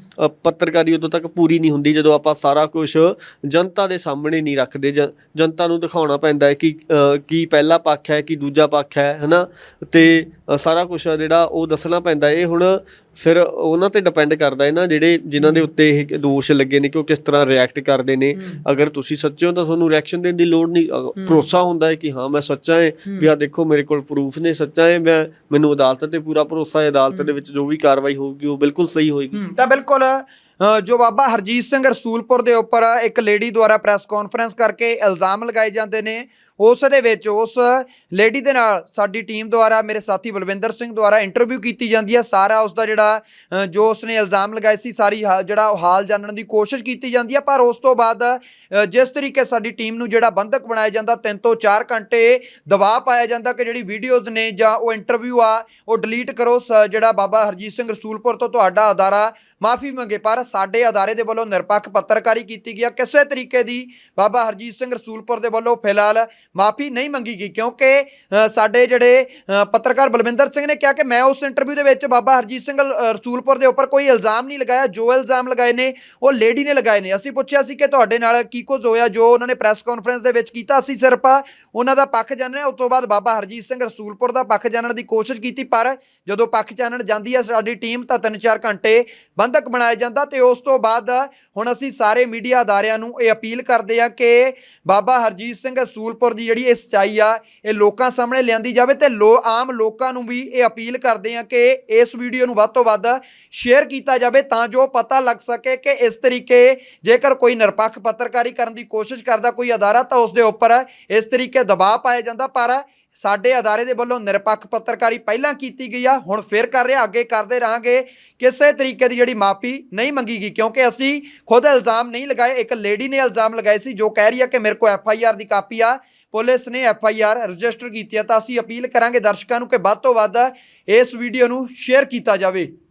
ਪੱਤਰਕਾਰੀ ਉਦੋਂ ਤੱਕ ਪੂਰੀ ਨਹੀਂ ਹੁੰਦੀ ਜਦੋਂ ਆਪਾਂ ਸਾਰਾ ਕੁਝ ਜਨਤਾ ਦੇ ਸਾਹਮਣੇ ਨਹੀਂ ਰੱਖਦੇ। ਜ- ਜਨਤਾ ਨੂੰ ਦਿਖਾਉਣਾ ਪੈਂਦਾ ਹੈ ਕਿ ਕੀ ਪਹਿਲਾ ਪੱਖ ਹੈ ਕੀ ਦੂਜਾ ਪੱਖ ਹੈ ਹਨਾ? ਤੇ ਅ, ਸਾਰਾ ਕੁਝ ਜਿਹੜਾ ਉਹ ਦੱਸਣਾ ਪੈਂਦਾ ਇਹ ਹੁਣ ਫਿਰ ਉਹਨਾਂ ਤੇ ਡਿਪੈਂਡ ਕਰਦਾ ਹੈ ਨਾ ਜਿਹੜੇ ਜਿਨ੍ਹਾਂ ਦੇ ਉੱਤੇ ਇਹ ਦੋਸ਼ ਲੱਗੇ ਨੇ ਕਿ ਉਹ ਕਿਸ ਤਰ੍ਹਾਂ ਰਿਐਕਟ ਕਰਦੇ ਨੇ। ਅਗਰ ਤੁਸੀਂ ਸੱਚੇ ਹੋ ਤਾਂ ਤੁਹਾਨੂੰ ਰਿਐਕਸ਼ਨ ਦੇਣ ਦੀ ਲੋੜ ਨਹੀਂ। ਭਰੋਸਾ ਹੁੰਦਾ ਹੈ ਕਿ ਹਾਂ ਮੈਂ ਸੱਚਾ ਹਾਂ। ਵੀ ਆ ਦੇਖੋ ਮੇਰੇ ਕੋਲ ਪ੍ਰੂਫ ਨੇ ਸੱਚਾ ਹੈ। ਮੈਂ ਮੈਨੂੰ ਅਦਾਲਤ ਤੇ ਪੂਰਾ ਭਰੋਸਾ ਹੈ। ਅਦਾਲਤ ਦੇ ਵਿੱਚ ਜੋ ਵੀ ਕਾਰਵਾਈ ਹੋਊਗੀ ਉਹ ਬਿਲਕੁਲ ਸਹੀ ਹੋਏਗੀ। ਤਾਂ ਬਿਲਕੁਲ ਜੋ ਬਾਬਾ ਹਰਜੀਤ ਸਿੰਘ ਰਸੂਲਪੁਰ ਦੇ ਉੱਪਰ ਇੱਕ ਲੇਡੀ ਦੁਆਰਾ ਪ੍ਰੈਸ ਕਾਨਫਰੰਸ ਕਰਕੇ ਇਲਜ਼ਾਮ ਲਗਾਏ ਜਾਂਦੇ ਨੇ, ਉਸ ਦੇ ਵਿੱਚ ਉਸ ਲੇਡੀ ਦੇ ਨਾਲ ਸਾਡੀ ਟੀਮ ਦੁਆਰਾ, ਮੇਰੇ ਸਾਥੀ ਬਲਵਿੰਦਰ ਸਿੰਘ ਦੁਆਰਾ ਇੰਟਰਵਿਊ ਕੀਤੀ ਜਾਂਦੀ ਹੈ। ਸਾਰਾ ਉਸ ਦਾ ਜਿਹੜਾ ਜੋ ਉਸ ਨੇ ਇਲਜ਼ਾਮ ਲਗਾਏ ਸੀ, ਸਾਰੀ ਹਾ- ਜਿਹੜਾ ਉਹ ਹਾਲ ਜਾਣਨ ਦੀ ਕੋਸ਼ਿਸ਼ ਕੀਤੀ ਜਾਂਦੀ ਹੈ। ਪਰ ਉਸ ਤੋਂ ਬਾਅਦ ਜਿਸ ਤਰੀਕੇ ਸਾਡੀ ਟੀਮ ਨੂੰ ਜਿਹੜਾ ਬੰਧਕ ਬਣਾਇਆ ਜਾਂਦਾ 3 ਤੋਂ 4 ਘੰਟੇ ਦਬਾਅ ਪਾਇਆ ਜਾਂਦਾ ਕਿ ਜਿਹੜੀ ਵੀਡੀਓਜ਼ ਨੇ ਜਾਂ ਉਹ ਇੰਟਰਵਿਊ ਆ, ਉਹ ਡਿਲੀਟ ਕਰੋ। ਸ- ਜਿਹੜਾ ਬਾਬਾ ਹਰਜੀਤ ਸਿੰਘ ਰਸੂਲਪੁਰ ਤੋਂ ਤੁਹਾਡਾ ਅਦਾਰਾ, ਮਾਫੀ ਮੰਗੇ। ਪਰ ਸਾਡੇ ਅਦਾਰੇ ਦੇ ਵੱਲੋਂ ਨਿਰਪੱਖ ਪੱਤਰਕਾਰੀ ਕੀਤੀ ਗਈ ਆ। ਕਿਸੇ ਤਰੀਕੇ ਦੀ ਬਾਬਾ ਹਰਜੀਤ ਸਿੰਘ ਰਸੂਲਪੁਰ ਦੇ ਵੱਲੋਂ ਫਿਲਹਾਲ ਮਾਫੀ ਨਹੀਂ ਮੰਗੀ ਗਈ ਕਿਉਂਕਿ ਅ, ਸਾਡੇ ਜਿਹੜੇ ਅ, ਪੱਤਰਕਾਰ ਬਲਵਿੰਦਰ ਸਿੰਘ ਨੇ ਕਿਹਾ ਕਿ ਮੈਂ ਉਸ ਇੰਟਰਵਿਊ ਦੇ ਵਿੱਚ ਬਾਬਾ ਹਰਜੀਤ ਸਿੰਘ ਅ, ਰਸੂਲਪੁਰ ਦੇ ਉੱਪਰ ਕੋਈ ਇਲਜ਼ਾਮ ਨਹੀਂ ਲਗਾਇਆ। ਜੋ ਇਲਜ਼ਾਮ ਲਗਾਏ ਨੇ ਉਹ ਲੇਡੀ ਨੇ ਲਗਾਏ ਨੇ। ਅਸੀਂ ਪੁੱਛਿਆ ਸੀ ਕਿ ਤੁਹਾਡੇ ਨਾਲ ਕੀ ਕੁਝ ਹੋਇਆ ਜੋ ਉਹਨਾਂ ਨੇ ਪ੍ਰੈਸ ਕਾਨਫਰੰਸ ਦੇ ਵਿੱਚ ਕੀਤਾ ਅਸੀਂ ਸਿਰਫ। ਉਹਨਾਂ ਦਾ ਪੱਖ ਜਾਣਿਆ ਉਸ ਤੋਂ ਬਾਅਦ ਬਾਬਾ ਹਰਜੀਤ ਸਿੰਘ ਰਸੂਲਪੁਰ ਦਾ ਪੱਖ ਜਾਣਨ ਦੀ ਕੋਸ਼ਿਸ਼ ਕੀਤੀ ਪਰ ਜਦੋਂ ਪੱਖ ਜਾਣਨ ਜਾਂਦੀ ਹੈ ਸਾਡੀ ਟੀਮ ਤਾਂ 3-4 ਘੰਟੇ ਬੰਧਕ ਬਣਾਇਆ ਜਾਂਦਾ ਤੇ ਉਸ ਤੋਂ ਬਾਅਦ ਹੁਣ ਅਸੀਂ ਸਾਰੇ ਮੀਡੀਆ ਅਦਾਰਿਆਂ ਨੂੰ ਇਹ ਅਪੀਲ ਕਰਦੇ ਆ ਕਿ ਬਾਬਾ ਹਰਜੀਤ ਸਿੰਘ ਰਸੂਲਪੁਰ ਦੀ ਜਿਹੜੀ ਇਹ ਸੱਚਾਈ ਆ, ਇਹ ਲੋਕਾਂ ਸਾਹਮਣੇ ਲਿਆਂਦੀ ਜਾਵੇ ਤੇ ਲੋ, ਆਮ ਲੋਕਾਂ ਨੂੰ ਵੀ ਇਹ ਅਪੀਲ ਕਰਦੇ ਆ ਕਿ ਇਸ ਵੀਡੀਓ ਨੂੰ ਵੱਧ ਤੋਂ ਵੱਧ ਸ਼ੇਅਰ ਕੀਤਾ ਜਾਵੇ ਤਾਂ ਜੋ ਪਤਾ ਲੱਗ ਸਕੇ ਕਿ ਇਸ ਤਰੀਕੇ ਜੇਕਰ ਕੋਈ ਨਿਰਪੱਖ ਪੱਤਰਕਾਰੀ ਕਰਨ ਦੀ ਕੋਸ਼ਿਸ਼ ਕਰਦਾ, ਕੋਈ ਅਦਾਰਾ ਤਾਂ ਉਸ ਦੇ ਉੱਪਰ ਇਸ ਤਰੀਕੇ ਦਬਾਅ ਪਾਇਆ ਜਾਂਦਾ, ਪਰ ਸਾਡੇ ਅਦਾਰੇ ਦੇ ਵੱਲੋਂ ਨਿਰਪੱਖ ਪੱਤਰਕਾਰੀ ਪਹਿਲਾਂ ਕੀਤੀ ਗਈ ਆ, ਹੁਣ ਫਿਰ ਕਰ ਰਿਹਾ, ਅੱਗੇ ਕਰਦੇ ਰਹਾਂਗੇ। ਕਿਸੇ ਤਰੀਕੇ ਦੀ ਜਿਹੜੀ ਮਾਫੀ ਨਹੀਂ ਮੰਗੀ ਗਈ, ਕਿਉਂਕਿ ਅਸੀਂ ਖੁਦ ਇਲਜ਼ਾਮ ਨਹੀਂ ਲਗਾਏ, ਇੱਕ ਲੇਡੀ ਨੇ ਇਲਜ਼ਾਮ ਲਗਾਏ ਸੀ, ਜੋ ਕਹਿ ਰਹੀ ਆ ਕਿ ਮੇਰੇ ਕੋਲ ਐਫ ਆਈ ਆਰ ਦੀ ਕਾਪੀ ਆ, ਪੁਲਿਸ ਨੇ ਐਫ ਆਈ ਆਰ ਰਜਿਸਟਰ ਕੀਤੀ ਆ, ਤਾਂ ਅਸੀਂ ਅਪੀਲ ਕਰਾਂਗੇ ਦਰਸ਼ਕਾਂ ਨੂੰ ਕਿ ਵੱਧ ਤੋਂ ਵੱਧ ਇਸ ਵੀਡੀਓ ਨੂੰ ਸ਼ੇਅਰ ਕੀਤਾ ਜਾਵੇ।